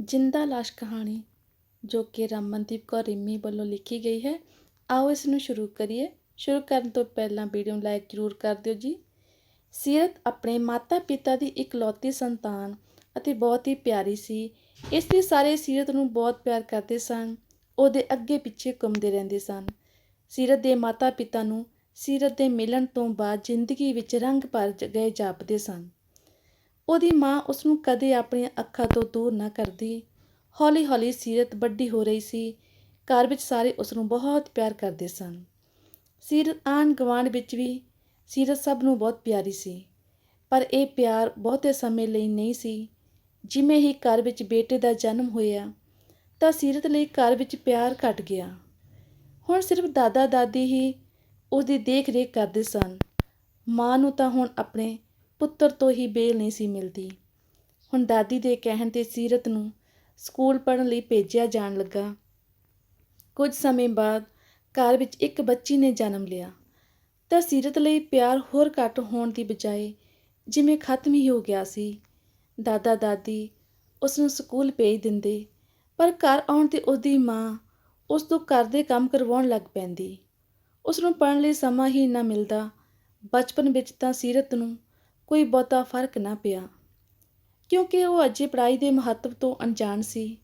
ਜਿੰਦਾ ਲਾਸ਼ ਕਹਾਣੀ ਜੋ ਕਿ ਰਮਨਦੀਪ ਕੌਰ ਰਿੰਮੀ ਵੱਲੋਂ ਲਿਖੀ ਗਈ ਹੈ। ਆਓ ਇਸ ਨੂੰ ਸ਼ੁਰੂ ਕਰੀਏ। ਸ਼ੁਰੂ ਕਰਨ ਤੋਂ ਪਹਿਲਾਂ ਵੀਡੀਓ ਨੂੰ ਲਾਈਕ ਜ਼ਰੂਰ ਕਰ ਦਿਓ ਜੀ। ਸੀਰਤ ਆਪਣੇ ਮਾਤਾ-ਪਿਤਾ ਦੀ ਇਕਲੌਤੀ ਸੰਤਾਨ ਅਤੇ ਬਹੁਤ ਹੀ ਪਿਆਰੀ ਸੀ। ਇਸ ਲਈ ਸਾਰੇ ਸੀਰਤ ਨੂੰ ਬਹੁਤ ਪਿਆਰ ਕਰਦੇ ਸਨ। ਉਹਦੇ ਅੱਗੇ ਪਿੱਛੇ ਘੁੰਮਦੇ ਰਹਿੰਦੇ ਸਨ। ਸੀਰਤ ਦੇ ਮਾਤਾ-ਪਿਤਾ ਨੂੰ ਸੀਰਤ ਦੇ ਮਿਲਣ ਤੋਂ ਬਾਅਦ ਜ਼ਿੰਦਗੀ ਵਿੱਚ ਰੰਗ ਭਰ ਜ- ਗਏ ਜਾਪਦੇ ਸਨ। ਉਹਦੀ ਮਾਂ ਉਸ ਨੂੰ ਕਦੇ ਆਪਣੀਆਂ ਅੱਖਾਂ ਤੋਂ ਦੂਰ ਨਾ ਕਰਦੀ। ਹੌਲੀ-ਹੌਲੀ ਸੀਰਤ ਵੱਡੀ ਹੋ ਰਹੀ ਸੀ। ਘਰ ਵਿੱਚ ਸਾਰੇ ਉਸ ਨੂੰ ਬਹੁਤ ਪਿਆਰ ਕਰਦੇ ਸਨ। ਸੀਰਤ ਆਣ ਗੁਆਂਢ ਵਿੱਚ ਵੀ ਸੀਰਤ ਸਭ ਨੂੰ ਬਹੁਤ ਪਿਆਰੀ ਸੀ। ਪਰ ਇਹ ਪਿਆਰ ਬਹੁਤੇ ਸਮੇਂ ਲਈ ਨਹੀਂ ਸੀ। ਜਿਵੇਂ ਹੀ ਘਰ ਵਿੱਚ ਬੇਟੇ ਦਾ ਜਨਮ ਹੋਇਆ, ਤਾਂ ਸੀਰਤ ਲਈ ਘਰ ਵਿੱਚ ਪਿਆਰ ਘਟ ਗਿਆ। ਹੁਣ ਸਿਰਫ ਦਾਦਾ ਦਾਦੀ ਹੀ ਉਹਦੀ ਦੇਖ-ਰੇਖ ਕਰਦੇ ਸਨ। ਮਾਂ ਨੂੰ ਤਾਂ ਹੁਣ ਆਪਣੇ ਪੁੱਤਰ ਤੋਂ ਹੀ ਬੇਲ ਨਹੀਂ ਸੀ ਮਿਲਦੀ। ਹੁਣ ਦਾਦੀ ਦੇ ਕਹਿਣ ਤੇ ਸੀਰਤ ਨੂੰ ਸਕੂਲ ਪੜ੍ਹਨ ਲਈ ਭੇਜਿਆ ਜਾਣ ਲੱਗਾ। ਕੁਝ ਸਮੇਂ ਬਾਅਦ ਘਰ ਵਿੱਚ ਇੱਕ ਬੱਚੀ ਨੇ ਜਨਮ ਲਿਆ। ਤਾਂ ਸੀਰਤ ਲਈ ਪਿਆਰ ਹੋਰ ਘੱਟ ਹੋਣ ਦੀ ਬਜਾਏ ਜਿਵੇਂ ਖਤਮ ਹੀ ਹੋ ਗਿਆ ਸੀ। ਦਾਦਾ ਦਾਦੀ ਉਸ ਨੂੰ ਸਕੂਲ ਭੇਜ ਦਿੰਦੇ, ਪਰ ਘਰ ਆਉਣ ਤੇ ਉਹਦੀ ਮਾਂ ਉਸ ਤੋਂ ਘਰ ਦੇ ਕੰਮ ਕਰਵਾਉਣ ਲੱਗ ਪੈਂਦੀ। ਉਸ ਨੂੰ ਪੜ੍ਹਨ ਲਈ ਸਮਾਂ ਹੀ ਨਾ ਮਿਲਦਾ। ਬਚਪਨ ਵਿੱਚ ਤਾਂ ਸੀਰਤ ਨੂੰ ਕੋਈ ਬਹੁਤਾ ਫ਼ਰਕ ਨਾ ਪਿਆ। ਕਿਉਂਕਿ ਉਹ ਅਜੇ ਪੜ੍ਹਾਈ ਦੇ ਮਹੱਤਵ ਤੋਂ ਅਣਜਾਣ ਸੀ।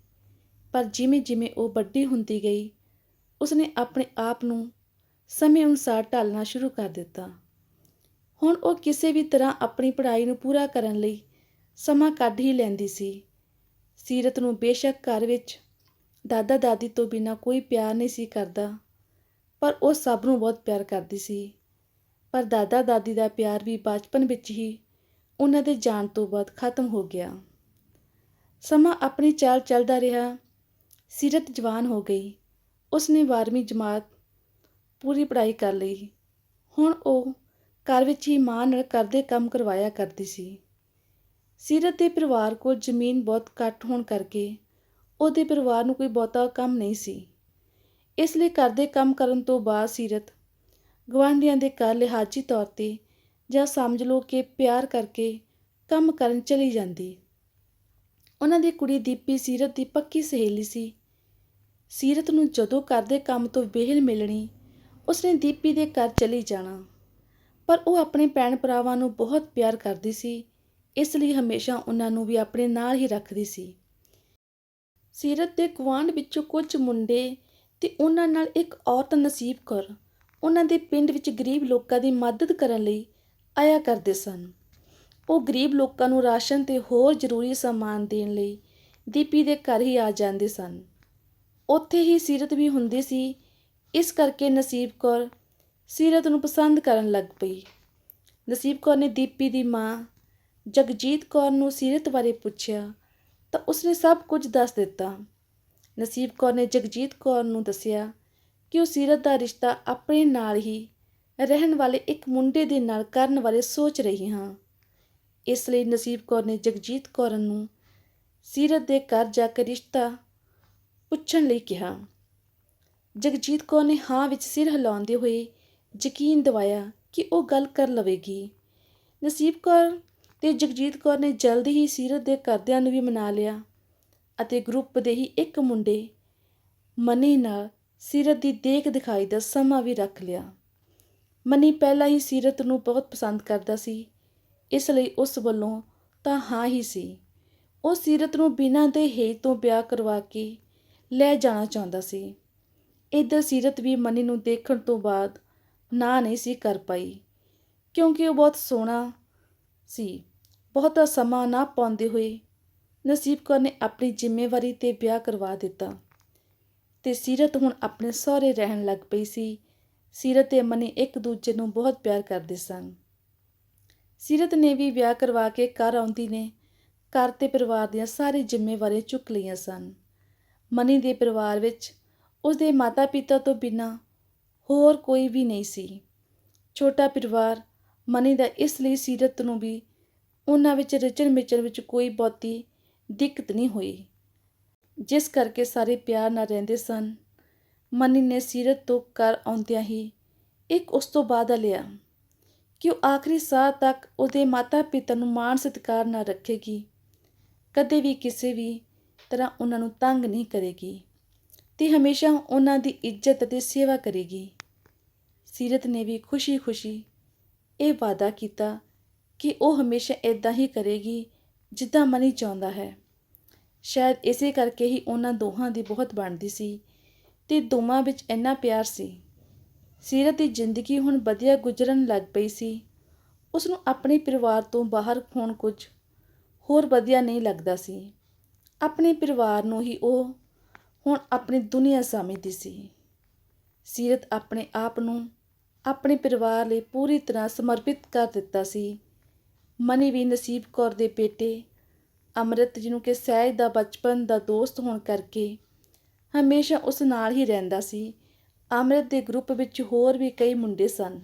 ਪਰ ਜਿਵੇਂ ਜਿਵੇਂ ਉਹ ਵੱਡੀ ਹੁੰਦੀ ਗਈ, ਉਸਨੇ ਆਪਣੇ ਆਪ ਨੂੰ ਸਮੇਂ ਅਨੁਸਾਰ ਢਾਲਣਾ ਸ਼ੁਰੂ ਕਰ ਦਿੱਤਾ। ਹੁਣ ਉਹ ਕਿਸੇ ਵੀ ਤਰ੍ਹਾਂ ਆਪਣੀ ਪੜ੍ਹਾਈ ਨੂੰ ਪੂਰਾ ਕਰਨ ਲਈ ਸਮਾਂ ਕੱਢ ਹੀ ਲੈਂਦੀ ਸੀ। ਸੀਰਤ ਨੂੰ ਬੇਸ਼ੱਕ ਘਰ ਵਿੱਚ ਦਾਦਾ ਦਾਦੀ ਤੋਂ ਬਿਨਾਂ ਕੋਈ ਪਿਆਰ ਨਹੀਂ ਸੀ ਕਰਦਾ, ਪਰ ਉਹ ਸਭ ਨੂੰ ਬਹੁਤ ਪਿਆਰ ਕਰਦੀ ਸੀ। ਪਰ ਦਾਦਾ ਦਾਦੀ ਦਾ ਪਿਆਰ ਵੀ ਬਚਪਨ ਵਿੱਚ ਹੀ ਉਹਨਾਂ ਦੇ ਜਾਣ ਤੋਂ ਬਾਅਦ ਖਤਮ ਹੋ ਗਿਆ। ਸਮਾਂ ਆਪਣੀ ਚਾਲ ਚੱਲਦਾ ਰਿਹਾ। ਸੀਰਤ ਜਵਾਨ ਹੋ ਗਈ। ਉਸਨੇ 12ਵੀਂ ਜਮਾਤ ਪੂਰੀ ਪੜ੍ਹਾਈ ਕਰ ਲਈ। ਹੁਣ ਉਹ ਘਰ ਵਿੱਚ ਹੀ ਮਾਂ ਨਾਲ ਘਰ ਦੇ ਕੰਮ ਕਰਵਾਇਆ ਕਰਦੀ ਸੀ। ਸੀਰਤ ਦੇ ਪਰਿਵਾਰ ਕੋਲ ਜ਼ਮੀਨ ਬਹੁਤ ਘੱਟ ਹੋਣ ਕਰਕੇ ਉਹਦੇ ਪਰਿਵਾਰ ਨੂੰ ਕੋਈ ਬਹੁਤਾ ਕੰਮ ਨਹੀਂ ਸੀ। ਇਸ ਲਈ ਘਰ ਦੇ ਕੰਮ ਕਰਨ ਤੋਂ ਬਾਅਦ ਸੀਰਤ ਗੁਆਂਢੀਆਂ ਦੇ ਘਰ ਲਿਹਾਜੀ ਤੌਰ ਤੇ ਜਾਂ ਸਮਝ ਲਓ ਕਿ ਪਿਆਰ ਕਰਕੇ ਕੰਮ ਕਰਨ ਚਲੀ ਜਾਂਦੀ। ਉਹਨਾਂ ਦੀ ਕੁੜੀ ਦੀਪੀ ਸੀਰਤ ਦੀ ਪੱਕੀ ਸਹੇਲੀ ਸੀ। ਸੀਰਤ ਨੂੰ ਜਦੋਂ ਕਰਦੇ ਕੰਮ ਤੋਂ ਵਿਹਲ ਮਿਲਣੀ, ਉਸਨੇ ਦੀਪੀ ਦੇ ਘਰ ਚਲੀ ਜਾਣਾ। ਪਰ ਉਹ ਆਪਣੇ ਭੈਣ ਭਰਾਵਾਂ ਨੂੰ ਬਹੁਤ ਪਿਆਰ ਕਰਦੀ ਸੀ, ਇਸ ਲਈ ਹਮੇਸ਼ਾ ਉਹਨਾਂ ਨੂੰ ਵੀ ਆਪਣੇ ਨਾਲ ਹੀ ਰੱਖਦੀ ਸੀ। ਸੀਰਤ ਦੇ ਗੁਆਂਢ ਵਿੱਚੋਂ ਕੁਝ ਮੁੰਡੇ ਤੇ ਉਹਨਾਂ ਨਾਲ ਇੱਕ ਔਰਤ ਨਸੀਬ ਕੌਰ ਉਹਨਾਂ ਦੇ ਪਿੰਡ ਵਿੱਚ ਗਰੀਬ ਲੋਕਾਂ ਦੀ ਮਦਦ ਕਰਨ ਲਈ ਆਇਆ ਕਰਦੇ ਸਨ। ਉਹ ਗਰੀਬ ਲੋਕਾਂ ਨੂੰ ਰਾਸ਼ਨ ਤੇ ਹੋਰ ਜ਼ਰੂਰੀ ਸਮਾਨ ਦੇਣ ਲਈ ਦੀਪੀ ਦੇ ਘਰ ਹੀ ਆ ਜਾਂਦੇ ਸਨ। ਉੱਥੇ ਹੀ ਸੀਰਤ ਵੀ ਹੁੰਦੀ ਸੀ। ਇਸ ਕਰਕੇ ਨਸੀਬ ਕੌਰ ਸੀਰਤ ਨੂੰ ਪਸੰਦ ਕਰਨ ਲੱਗ ਪਈ। ਨਸੀਬ ਕੌਰ ਨੇ ਦੀਪੀ ਦੀ ਮਾਂ ਜਗਜੀਤ ਕੌਰ ਨੂੰ ਸੀਰਤ ਬਾਰੇ ਪੁੱਛਿਆ ਤਾਂ ਉਸਨੇ ਸਭ ਕੁਝ ਦੱਸ ਦਿੱਤਾ। ਨਸੀਬ ਕੌਰ ਨੇ ਜਗਜੀਤ ਕੌਰ ਨੂੰ ਦੱਸਿਆ ਕਿ ਉਹ ਸੀਰਤ ਦਾ ਰਿਸ਼ਤਾ ਆਪਣੇ ਨਾਲ ਹੀ ਰਹਿਣ ਵਾਲੇ ਇੱਕ ਮੁੰਡੇ ਦੇ ਨਾਲ ਕਰਨ ਬਾਰੇ ਸੋਚ ਰਹੀ ਹਾਂ। ਇਸ ਲਈ ਨਸੀਬ ਕੌਰ ਨੇ ਜਗਜੀਤ ਕੌਰ ਨੂੰ ਸੀਰਤ ਦੇ ਘਰ ਜਾ ਕੇ ਰਿਸ਼ਤਾ ਪੁੱਛਣ ਲਈ ਕਿਹਾ। ਜਗਜੀਤ ਕੌਰ ਨੇ ਹਾਂ ਵਿੱਚ ਸਿਰ ਹਿਲਾਉਂਦੇ ਹੋਏ ਯਕੀਨ ਦਿਵਾਇਆ ਕਿ ਉਹ ਗੱਲ ਕਰ ਲਵੇਗੀ। ਨਸੀਬ ਕੌਰ ਤੇ ਜਗਜੀਤ ਕੌਰ ਨੇ ਜਲਦੀ ਹੀ ਸੀਰਤ ਦੇ ਘਰਦਿਆਂ ਨੂੰ ਵੀ ਮਨਾ ਲਿਆ ਅਤੇ ਗਰੁੱਪ ਦੇ ਹੀ ਇੱਕ ਮੁੰਡੇ ਮਨੀ ਨਾਲ ਸੀਰਤ ਦੀ ਦੇਖ ਦਿਖਾਈ ਦਾ ਸਮਾਂ ਵੀ ਰੱਖ ਲਿਆ। ਮਨੀ ਪਹਿਲਾਂ ਹੀ ਸੀਰਤ ਨੂੰ ਬਹੁਤ ਪਸੰਦ ਕਰਦਾ ਸੀ। ਇਸ ਲਈ ਉਸ ਵੱਲੋਂ ਤਾਂ ਹਾਂ ਹੀ ਸੀ। ਉਹ ਸੀਰਤ ਨੂੰ ਬਿਨਾਂ ਦੇ ਹੇਜ ਤੋਂ ਵਿਆਹ ਕਰਵਾ ਕੇ ਲੈ ਜਾਣਾ ਚਾਹੁੰਦਾ ਸੀ। ਇੱਧਰ ਸੀਰਤ ਵੀ ਮਨੀ ਨੂੰ ਦੇਖਣ ਤੋਂ ਬਾਅਦ ਨਾ ਨਹੀਂ ਸੀ ਕਰ ਪਾਈ, ਕਿਉਂਕਿ ਉਹ ਬਹੁਤ ਸੋਹਣਾ ਸੀ। ਬਹੁਤਾ ਸਮਾਂ ਨਾ ਪਾਉਂਦੇ ਹੋਏ ਨਸੀਬ ਕੌਰ ਨੇ ਆਪਣੀ ਜ਼ਿੰਮੇਵਾਰੀ ਤੇ ਵਿਆਹ ਕਰਵਾ ਦਿੱਤਾ। ਤੇ ਸੀਰਤ ਹੁਣ ਆਪਣੇ ਸਹੁਰੇ ਰਹਿਣ ਲੱਗ ਪਈ ਸੀ। ਸੀਰਤ ਤੇ ਮਨੀ ਇੱਕ ਦੂਜੇ ਨੂੰ ਬਹੁਤ ਪਿਆਰ ਕਰਦੇ ਸਨ। ਸੀਰਤ ਨੇ ਵੀ ਵਿਆਹ ਕਰਵਾ ਕੇ ਘਰ ਆਉਂਦੀ ਨੇ। ਘਰ ਤੇ ਪਰਿਵਾਰ ਦੀਆਂ ਸਾਰੀ ਜ਼ਿੰਮੇਵਾਰੀਆਂ ਚੁੱਕ ਲਈਆਂ ਸਨ। ਮਨੀ ਦੇ ਪਰਿਵਾਰ ਵਿੱਚ ਉਸਦੇ ਮਾਤਾ-ਪਿਤਾ ਤੋਂ ਬਿਨਾਂ ਹੋਰ ਕੋਈ ਵੀ ਨਹੀਂ ਸੀ। ਛੋਟਾ ਪਰਿਵਾਰ ਮਨੀ ਦਾ ਇਸ ਲਈ ਸੀਰਤ ਨੂੰ ਵੀ ਉਹਨਾਂ ਵਿੱਚ ਰਚਣ ਮਿਚਣ ਵਿੱਚ ਕੋਈ ਬਹੁਤੀ ਦਿੱਕਤ ਨਹੀਂ ਹੋਈ। ਜਿਸ ਕਰਕੇ ਸਾਰੇ ਪਿਆਰ ਨਾਲ ਰਹਿੰਦੇ ਸਨ। ਮਨੀ ਨੇ ਸੀਰਤ ਤੋਂ ਘਰ ਆਉਂਦਿਆਂ ਹੀ ਇੱਕ ਉਸ ਤੋਂ ਵਾਅਦਾ ਲਿਆ ਕਿ ਉਹ ਆਖਰੀ ਸਾਹ ਤੱਕ ਉਹਦੇ ਮਾਤਾ-ਪਿਤਾ ਨੂੰ ਮਾਣ ਸਤਿਕਾਰ ਨਾਲ ਰੱਖੇਗੀ। ਕਦੇ ਵੀ ਕਿਸੇ ਵੀ ਤਰ੍ਹਾਂ ਉਹਨਾਂ ਨੂੰ ਤੰਗ ਨਹੀਂ ਕਰੇਗੀ ਤੇ ਹਮੇਸ਼ਾ ਉਹਨਾਂ ਦੀ ਇੱਜ਼ਤ ਅਤੇ ਸੇਵਾ ਕਰੇਗੀ। ਸੀਰਤ ਨੇ ਵੀ ਖੁਸ਼ੀ-ਖੁਸ਼ੀ ਇਹ ਵਾਅਦਾ ਕੀਤਾ ਕਿ ਉਹ ਹਮੇਸ਼ਾ ਇਦਾਂ ਹੀ ਕਰੇਗੀ ਜਿੱਦਾਂ ਮਨੀ ਚਾਹੁੰਦਾ ਹੈ। ਸ਼ਾਇਦ ਇਸੇ ਕਰਕੇ ਹੀ ਉਹਨਾਂ ਦੋਹਾਂ ਦੀ ਬਹੁਤ ਬਣਦੀ ਸੀ ਤੇ ਦੋਵਾਂ ਵਿੱਚ ਇੰਨਾ ਪਿਆਰ ਸੀ। ਸੀਰਤ ਦੀ ਜ਼ਿੰਦਗੀ ਹੁਣ ਵਧੀਆ ਗੁਜ਼ਰਨ ਲੱਗ ਪਈ ਸੀ। ਉਸ ਨੂੰ ਆਪਣੇ ਪਰਿਵਾਰ ਤੋਂ ਬਾਹਰ ਹੋਣ ਕੁਝ ਹੋਰ ਵਧੀਆ ਨਹੀਂ ਲੱਗਦਾ ਸੀ। ਆਪਣੇ ਪਰਿਵਾਰ ਨੂੰ ਹੀ ਉਹ ਹੁਣ ਆਪਣੀ ਦੁਨੀਆ ਸਮਝਦੀ ਸੀ। ਸੀਰਤ ਆਪਣੇ ਆਪ ਨੂੰ ਆਪਣੇ ਪਰਿਵਾਰ ਲਈ ਪੂਰੀ ਤਰ੍ਹਾਂ ਸਮਰਪਿਤ ਕਰ ਦਿੱਤਾ ਸੀ। ਮਨੀ ਵੀ ਨਸੀਬ ਕੌਰ ਦੇ ਬੇਟੇ ਅੰਮ੍ਰਿਤ ਜਿਹਨੂੰ ਕਿ ਸਹਿਜ ਦਾ ਬਚਪਨ ਦਾ ਦੋਸਤ ਹੋਣ ਕਰਕੇ ਹਮੇਸ਼ਾ ਉਸ ਨਾਲ ਹੀ ਰਹਿੰਦਾ ਸੀ। ਅੰਮ੍ਰਿਤ ਦੇ ਗਰੁੱਪ ਵਿੱਚ ਹੋਰ ਵੀ ਕਈ ਮੁੰਡੇ ਸਨ,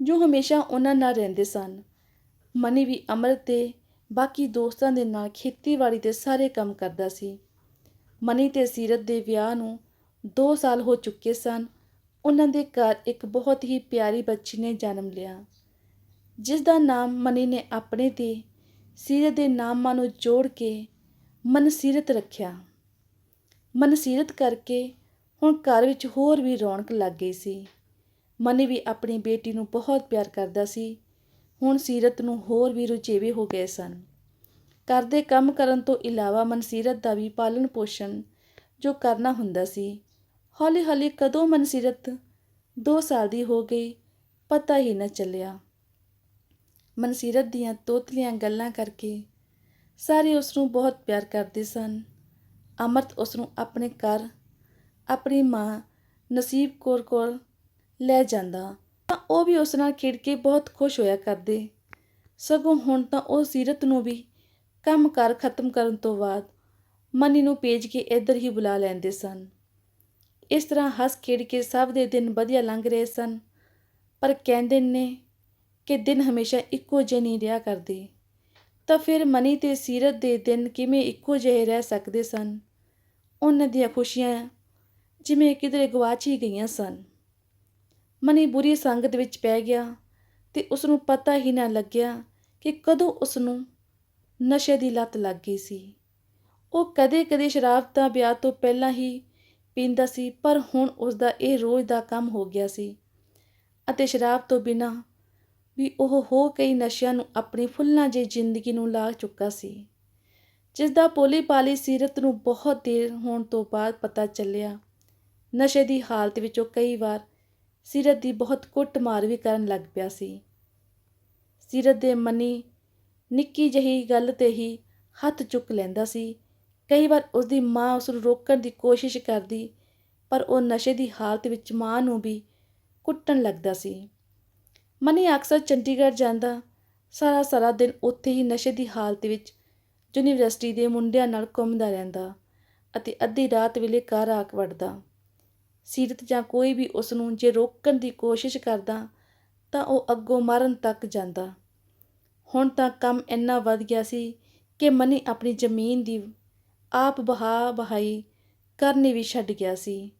ਜੋ ਹਮੇਸ਼ਾ ਉਹਨਾਂ ਨਾਲ ਰਹਿੰਦੇ ਸਨ। ਮਨੀ ਵੀ ਅੰਮ੍ਰਿਤ ਦੇ ਬਾਕੀ ਦੋਸਤਾਂ ਦੇ ਨਾਲ ਖੇਤੀਬਾੜੀ ਦੇ ਸਾਰੇ ਕੰਮ ਕਰਦਾ ਸੀ। ਮਨੀ ਤੇ ਸੀਰਤ ਦੇ ਵਿਆਹ ਨੂੰ 2 ਸਾਲ ਹੋ ਚੁੱਕੇ ਸਨ। ਉਹਨਾਂ ਦੇ ਘਰ ਇੱਕ ਬਹੁਤ ਹੀ ਪਿਆਰੀ ਬੱਚੀ ਨੇ ਜਨਮ ਲਿਆ ਜਿਸ ਦਾ ਨਾਮ ਮਨੀ ਨੇ ਆਪਣੇ ਤੇ ਸੀਰਤ ਦੇ ਨਾਮਾਂ ਨੂੰ ਜੋੜ ਕੇ ਮਨਸੀਰਤ ਰੱਖਿਆ। ਮਨਸੀਰਤ ਕਰਕੇ ਹੁਣ ਘਰ ਵਿੱਚ ਹੋਰ ਵੀ ਰੌਣਕ ਲੱਗ ਗਈ ਸੀ। ਮਨੀ ਵੀ ਆਪਣੀ ਬੇਟੀ ਨੂੰ ਬਹੁਤ ਪਿਆਰ ਕਰਦਾ ਸੀ। ਹੁਣ ਸੀਰਤ ਨੂੰ ਹੋਰ ਵੀ ਰੁਝੇਵੇ ਹੋ ਗਏ ਸਨ। ਘਰ ਦੇ ਕੰਮ ਕਰਨ ਤੋਂ ਇਲਾਵਾ ਮਨਸੀਰਤ ਦਾ ਵੀ ਪਾਲਣ ਪੋਸ਼ਣ ਜੋ ਕਰਨਾ ਹੁੰਦਾ ਸੀ। ਹੌਲੀ ਹੌਲੀ ਕਦੋਂ ਮਨਸੀਰਤ 2 ਸਾਲ ਦੀ ਹੋ ਗਈ, ਪਤਾ ਹੀ ਨਾ ਚੱਲਿਆ। ਮਨਸੀਰਤ ਦੀਆਂ ਤੋਤਲੀਆਂ ਗੱਲਾਂ ਕਰਕੇ ਸਾਰੇ ਉਸ ਨੂੰ ਬਹੁਤ ਪਿਆਰ ਕਰਦੇ ਸਨ। ਅਮਰਤ ਉਸ ਨੂੰ ਆਪਣੇ ਘਰ, ਆਪਣੀ ਮਾਂ ਨਸੀਬ ਕੌਰ ਕੋਲ ਲੈ ਜਾਂਦਾ ਤਾਂ ਉਹ ਵੀ ਉਸ ਨਾਲ ਖੇਡ ਕੇ ਬਹੁਤ ਖੁਸ਼ ਹੋਇਆ ਕਰਦੇ। ਸਗੋਂ ਹੁਣ ਤਾਂ ਉਹ ਸੀਰਤ ਨੂੰ ਵੀ ਕੰਮ ਕਾਰ ਖਤਮ ਕਰਨ ਤੋਂ ਬਾਅਦ ਮਨੀ ਨੂੰ ਭੇਜ ਕੇ ਇੱਧਰ ਹੀ ਬੁਲਾ ਲੈਂਦੇ ਸਨ। ਇਸ ਤਰ੍ਹਾਂ ਹੱਸ ਖੇਡ ਕੇ ਸਭ ਦੇ ਦਿਨ ਵਧੀਆ ਲੰਘ ਰਹੇ ਸਨ, ਪਰ ਕਹਿੰਦੇ ਨੇ ਕਿ ਦਿਨ ਹਮੇਸ਼ਾ ਇੱਕੋ ਜਿਹੇ ਨਹੀਂ ਰਿਹਾ ਕਰਦੇ। ਤਾਂ ਫਿਰ ਮਨੀ ਤੇ ਸੀਰਤ ਦੇ ਦਿਨ ਕਿਵੇਂ ਇੱਕੋ ਜਿਹੇ ਰਹਿ ਸਕਦੇ ਸਨ? ਉਹਨਾਂ ਦੀਆਂ ਖੁਸ਼ੀਆਂ ਜਿਵੇਂ ਕਿਧਰੇ ਗਵਾਚ ਹੀ ਗਈਆਂ ਸਨ। ਮਨੀ ਬੁਰੀ ਸੰਗਤ ਵਿੱਚ ਪੈ ਗਿਆ ਤੇ ਉਸ ਨੂੰ ਪਤਾ ਹੀ ਨਾ ਲੱਗਿਆ ਕਿ ਕਦੋਂ ਉਸ ਨੂੰ ਨਸ਼ੇ ਦੀ ਲਤ ਲੱਗ ਗਈ ਸੀ। ਉਹ ਕਦੇ-ਕਦੇ ਸ਼ਰਾਬ ਤਾਂ ਵਿਆਹ ਤੋਂ ਪਹਿਲਾਂ ਹੀ ਪੀਂਦਾ ਸੀ, ਪਰ ਹੁਣ ਉਸ ਦਾ ਇਹ ਰੋਜ਼ ਦਾ ਕੰਮ ਹੋ ਗਿਆ ਸੀ। ਅਤੇ ਸ਼ਰਾਬ ਤੋਂ ਬਿਨਾਂ ਵੀ ਉਹ ਹੋ ਕਈ ਨਸ਼ਿਆਂ ਨੂੰ ਆਪਣੀ ਫੁੱਲਾਂ ਜਿਹੀ ਜ਼ਿੰਦਗੀ ਨੂੰ ਲਾ ਚੁੱਕਾ ਸੀ ਜਿਸ ਦਾ ਪੋਲੀ ਪਾਲੀ ਸੀਰਤ ਨੂੰ ਬਹੁਤ ਦੇਰ ਹੋਣ ਤੋਂ ਬਾਅਦ ਪਤਾ ਚੱਲਿਆ। ਨਸ਼ੇ ਦੀ ਹਾਲਤ ਵਿੱਚੋਂ ਕਈ ਵਾਰ ਸੀਰਤ ਦੀ ਬਹੁਤ ਕੁੱਟਮਾਰ ਵੀ ਕਰਨ ਲੱਗ ਪਿਆ ਸੀ। ਸੀਰਤ ਦੇ ਮਨੀ ਨਿੱਕੀ ਜਹੀ ਗੱਲ ਤੇ ਹੀ ਹੱਥ ਚੁੱਕ ਲੈਂਦਾ ਸੀ। ਕਈ ਵਾਰ ਉਸ ਦੀ ਮਾਂ ਉਸ ਨੂੰ ਰੋਕਣ ਦੀ ਕੋਸ਼ਿਸ਼ ਕਰਦੀ, ਪਰ ਉਹ ਨਸ਼ੇ ਦੀ ਹਾਲਤ ਵਿੱਚ ਮਾਂ ਨੂੰ ਵੀ ਕੁੱਟਣ ਲੱਗਦਾ ਸੀ। ਮਨੀ ਅਕਸਰ ਚੰਡੀਗੜ੍ਹ ਜਾਂਦਾ। ਸਾਰਾ ਸਾਰਾ ਦਿਨ ਉੱਥੇ ਹੀ ਨਸ਼ੇ ਦੀ ਹਾਲਤ ਵਿੱਚ ਯੂਨੀਵਰਸਿਟੀ ਦੇ ਮੁੰਡਿਆਂ ਨਾਲ ਘੁੰਮਦਾ ਰਹਿੰਦਾ ਅਤੇ ਅੱਧੀ ਰਾਤ ਵੇਲੇ ਘਰ ਆ ਵੜਦਾ। ਸੀਰਤ ਜਾਂ ਕੋਈ ਵੀ ਉਸ ਨੂੰ ਜੇ ਰੋਕਣ ਦੀ ਕੋਸ਼ਿਸ਼ ਕਰਦਾ ਤਾਂ ਉਹ ਅੱਗੋਂ ਮਰਨ ਤੱਕ ਜਾਂਦਾ। ਹੁਣ ਤਾਂ ਕੰਮ ਇੰਨਾ ਵੱਧ ਗਿਆ ਸੀ ਕਿ ਮਨੀ ਆਪਣੀ ਜ਼ਮੀਨ ਦੀ ਆਪ ਬਹਾ ਬਹਾਈ ਕਰਨੀ ਵੀ ਛੱਡ ਗਿਆ ਸੀ।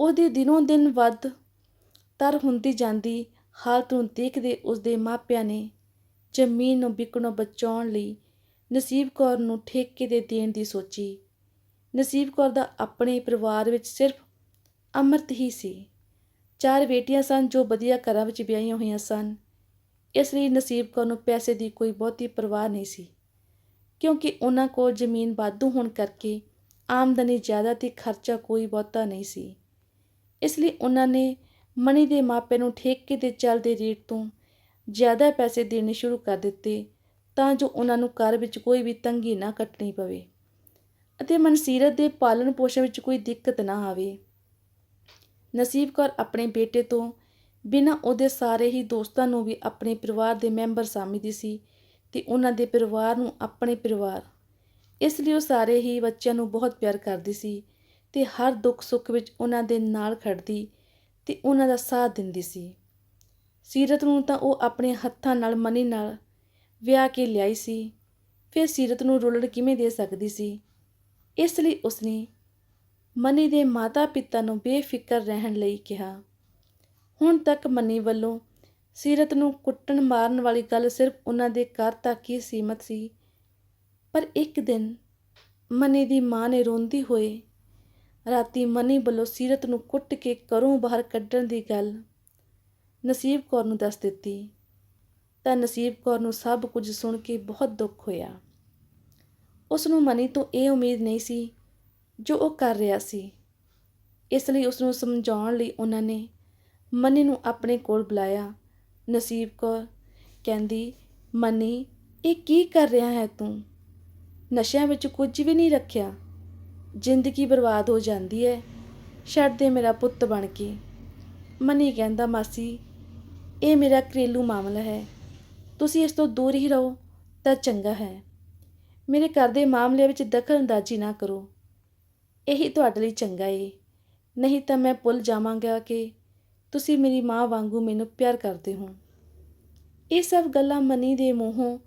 ਉਹਦੀ ਦਿਨੋਂ ਦਿਨ ਵੱਧ ਤਰ ਹੁੰਦੀ ਜਾਂਦੀ ਹਾਲਤ ਨੂੰ ਦੇਖਦੇ ਉਸਦੇ ਮਾਪਿਆਂ ਨੇ ਜ਼ਮੀਨ ਨੂੰ ਵਿਕਣੋਂ ਬਚਾਉਣ ਲਈ ਨਸੀਬ ਕੌਰ ਨੂੰ ਠੇਕੇ ਦੇ ਦੇਣ ਦੀ ਸੋਚੀ। ਨਸੀਬ ਕੌਰ ਦਾ ਆਪਣੇ ਪਰਿਵਾਰ ਵਿੱਚ ਸਿਰਫ ਅਮਰਤ ਹੀ ਸੀ। ਚਾਰ ਬੇਟੀਆਂ ਸਨ ਜੋ ਵਧੀਆ ਘਰਾਂ ਵਿੱਚ ਵਿਆਹੀਆਂ ਹੋਈਆਂ ਸਨ। ਇਸ ਲਈ ਨਸੀਬ ਕੌਰ ਨੂੰ ਪੈਸੇ ਦੀ ਕੋਈ ਬਹੁਤੀ ਪਰਵਾਹ ਨਹੀਂ ਸੀ। ਕਿਉਂਕਿ ਉਹਨਾਂ ਕੋਲ ਜ਼ਮੀਨ ਵਾਧੂ ਹੋਣ ਕਰਕੇ ਆਮਦਨੀ ਜ਼ਿਆਦਾ ਤੇ ਖਰਚਾ ਕੋਈ ਬਹੁਤਾ ਨਹੀਂ ਸੀ। ਇਸ ਲਈ ਉਹਨਾਂ ਨੇ ਮਨੀ ਦੇ ਮਾਪੇ ਨੂੰ ਠੇਕੇ ਤੇ ਚੱਲਦੇ ਰੇਟ ਤੋਂ ਜ਼ਿਆਦਾ ਪੈਸੇ ਦੇਣੇ ਸ਼ੁਰੂ ਕਰ ਦਿੱਤੇ, ਤਾਂ ਜੋ ਉਹਨਾਂ ਨੂੰ ਘਰ ਵਿੱਚ ਕੋਈ ਵੀ ਤੰਗੀ ਨਾ ਕੱਟਣੀ ਪਵੇ ਅਤੇ ਮਨਸੀਰਤ ਦੇ ਪਾਲਣ ਪੋਸ਼ਣ ਵਿੱਚ ਕੋਈ ਦਿੱਕਤ ਨਾ ਆਵੇ। ਨਸੀਬ ਕੌਰ ਆਪਣੇ ਬੇਟੇ ਤੋਂ ਬਿਨਾਂ ਉਹਦੇ ਸਾਰੇ ਹੀ ਦੋਸਤਾਂ ਨੂੰ ਵੀ ਆਪਣੇ ਪਰਿਵਾਰ ਦੇ ਮੈਂਬਰ ਸਮਝਦੀ ਸੀ ਤੇ ਉਹਨਾਂ ਦੇ ਪਰਿਵਾਰ ਨੂੰ ਆਪਣੇ ਪਰਿਵਾਰ। ਇਸ ਲਈ ਉਹ ਸਾਰੇ ਹੀ ਬੱਚਿਆਂ ਨੂੰ ਬਹੁਤ ਪਿਆਰ ਕਰਦੀ ਸੀ ਤੇ ਹਰ ਦੁੱਖ ਸੁੱਖ ਵਿੱਚ ਉਹਨਾਂ ਦੇ ਨਾਲ ਖੜਦੀ ਅਤੇ ਉਹਨਾਂ ਦਾ ਸਾਥ ਦਿੰਦੀ ਸੀ। ਸੀਰਤ ਨੂੰ ਤਾਂ ਉਹ ਆਪਣੇ ਹੱਥਾਂ ਨਾਲ, ਮਨੀ ਨਾਲ ਵਿਆਹ ਕੇ ਲਿਆਈ ਸੀ। ਫਿਰ ਸੀਰਤ ਨੂੰ ਰੁਲੜ ਕਿਵੇਂ ਦੇ ਸਕਦੀ ਸੀ? ਇਸ ਲਈ ਉਸਨੇ ਮਨੀ ਦੇ ਮਾਤਾ-ਪਿਤਾ ਨੂੰ ਬੇਫਿਕਰ ਰਹਿਣ ਲਈ ਕਿਹਾ। ਹੁਣ ਤੱਕ ਮਨੀ ਵੱਲੋਂ ਸੀਰਤ ਨੂੰ ਕੁੱਟਣ ਮਾਰਨ ਵਾਲੀ ਗੱਲ ਸਿਰਫ ਉਹਨਾਂ ਦੇ ਘਰ ਤੱਕ ਹੀ ਸੀਮਤ ਸੀ। ਪਰ ਇੱਕ ਦਿਨ ਮਨੀ ਦੀ ਮਾਂ ਨੇ ਰੋਂਦੀ ਹੋਏ ਰਾਤੀ ਮਨੀ ਵੱਲੋਂ ਸੀਰਤ ਨੂੰ ਕੁੱਟ ਕੇ ਘਰੋਂ ਬਾਹਰ ਕੱਢਣ ਦੀ ਗੱਲ ਨਸੀਬ ਕੌਰ ਨੂੰ ਦੱਸ ਦਿੱਤੀ। ਤਾਂ ਨਸੀਬ ਕੌਰ ਨੂੰ ਸਭ ਕੁਝ ਸੁਣ ਕੇ ਬਹੁਤ ਦੁੱਖ ਹੋਇਆ। ਉਸ ਨੂੰ ਮਨੀ ਤੋਂ ਇਹ ਉਮੀਦ ਨਹੀਂ ਸੀ ਜੋ ਉਹ ਕਰ ਰਿਹਾ ਸੀ। ਇਸ ਲਈ ਉਸ ਨੂੰ ਸਮਝਾਉਣ ਲਈ ਉਹਨਾਂ ਨੇ ਮਨੀ ਨੂੰ ਆਪਣੇ ਕੋਲ ਬੁਲਾਇਆ। ਨਸੀਬ ਕੌਰ ਕਹਿੰਦੀ, ਮਨੀ, ਇਹ ਕੀ ਕਰ ਰਿਹਾ ਹੈ ਤੂੰ? ਨਸ਼ਿਆਂ ਵਿੱਚ ਕੁਝ ਵੀ ਨਹੀਂ ਰੱਖਿਆ। ਜ਼ਿੰਦਗੀ ਬਰਬਾਦ ਹੋ ਜਾਂਦੀ ਹੈ। ਛੱਡ ਦੇ ਮੇਰਾ ਪੁੱਤ ਬਣ ਕੇ। ਮਨੀ ਕਹਿੰਦਾ, ਮਾਸੀ, ਇਹ ਮੇਰਾ ਘਰੇਲੂ ਮਾਮਲਾ ਹੈ। ਤੁਸੀਂ ਇਸ ਤੋਂ ਦੂਰ ਹੀ ਰਹੋ, ਤਾਂ ਚੰਗਾ ਹੈ। ਮੇਰੇ ਘਰ ਦੇ ਮਾਮਲੇ ਵਿੱਚ ਦਖਲ ਅੰਦਾਜ਼ੀ ਨਾ ਕਰੋ। ਇਹੀ ਤੁਹਾਡੇ ਲਈ ਚੰਗਾ ਏ। ਨਹੀਂ ਤਾਂ ਮੈਂ ਭੁੱਲ ਜਾਵਾਂਗਾ ਕਿ ਤੁਸੀਂ ਮੇਰੀ ਮਾਂ ਵਾਂਗੂ ਮੈਨੂੰ ਪਿਆਰ ਕਰਦੇ ਹੋ। ਇਹ ਸਭ ਗੱਲਾਂ ਮਨੀ ਦੇ ਮੂੰਹੋਂ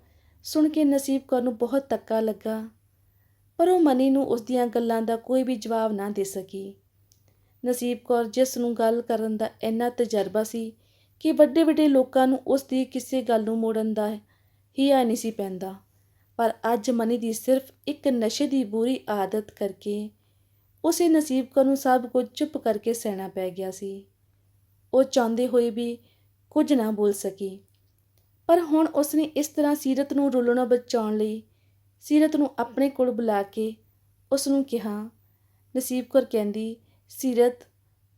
ਸੁਣ ਕੇ ਨਸੀਬ ਕੌਰ ਨੂੰ ਬਹੁਤ ਤੱਕਾ ਲੱਗਾ। ਪਰ ਉਹ ਮਨੀ ਨੂੰ ਉਸ ਦੀਆਂ ਗੱਲਾਂ ਦਾ ਕੋਈ ਵੀ ਜਵਾਬ ਨਾ ਦੇ ਸਕੀ। ਨਸੀਬ ਕੌਰ ਜਿਸ ਨੂੰ ਗੱਲ ਕਰਨ ਦਾ ਇੰਨਾ ਤਜਰਬਾ ਸੀ ਕਿ ਵੱਡੇ ਵੱਡੇ ਲੋਕਾਂ ਨੂੰ ਉਸ ਦੀ ਕਿਸੇ ਗੱਲ ਨੂੰ ਮੋੜਨ ਦਾ ਹੀ ਆ ਨਹੀਂ ਸੀ ਪੈਂਦਾ। ਪਰ ਅੱਜ ਮਨੀ ਦੀ ਸਿਰਫ ਇੱਕ ਨਸ਼ੇ ਦੀ ਬੁਰੀ ਆਦਤ ਕਰਕੇ ਉਸੇ ਨਸੀਬ ਕੌਰ ਨੂੰ ਸਭ ਕੁਝ ਚੁੱਪ ਕਰਕੇ ਸਹਿਣਾ ਪੈ ਗਿਆ ਸੀ। ਉਹ ਚਾਹੁੰਦੇ ਹੋਏ ਵੀ ਕੁਝ ਨਾ ਬੋਲ ਸਕੀ। ਪਰ ਹੁਣ ਉਸਨੇ ਇਸ ਤਰ੍ਹਾਂ ਸੀਰਤ ਨੂੰ ਰੁਲਣੋਂ ਬਚਾਉਣ ਲਈ ਸੀਰਤ ਨੂੰ ਆਪਣੇ ਕੋਲ ਬੁਲਾ ਕੇ ਉਸ ਨੂੰ ਕਿਹਾ, ਨਸੀਬ ਕੌਰ ਕਹਿੰਦੀ, ਸੀਰਤ,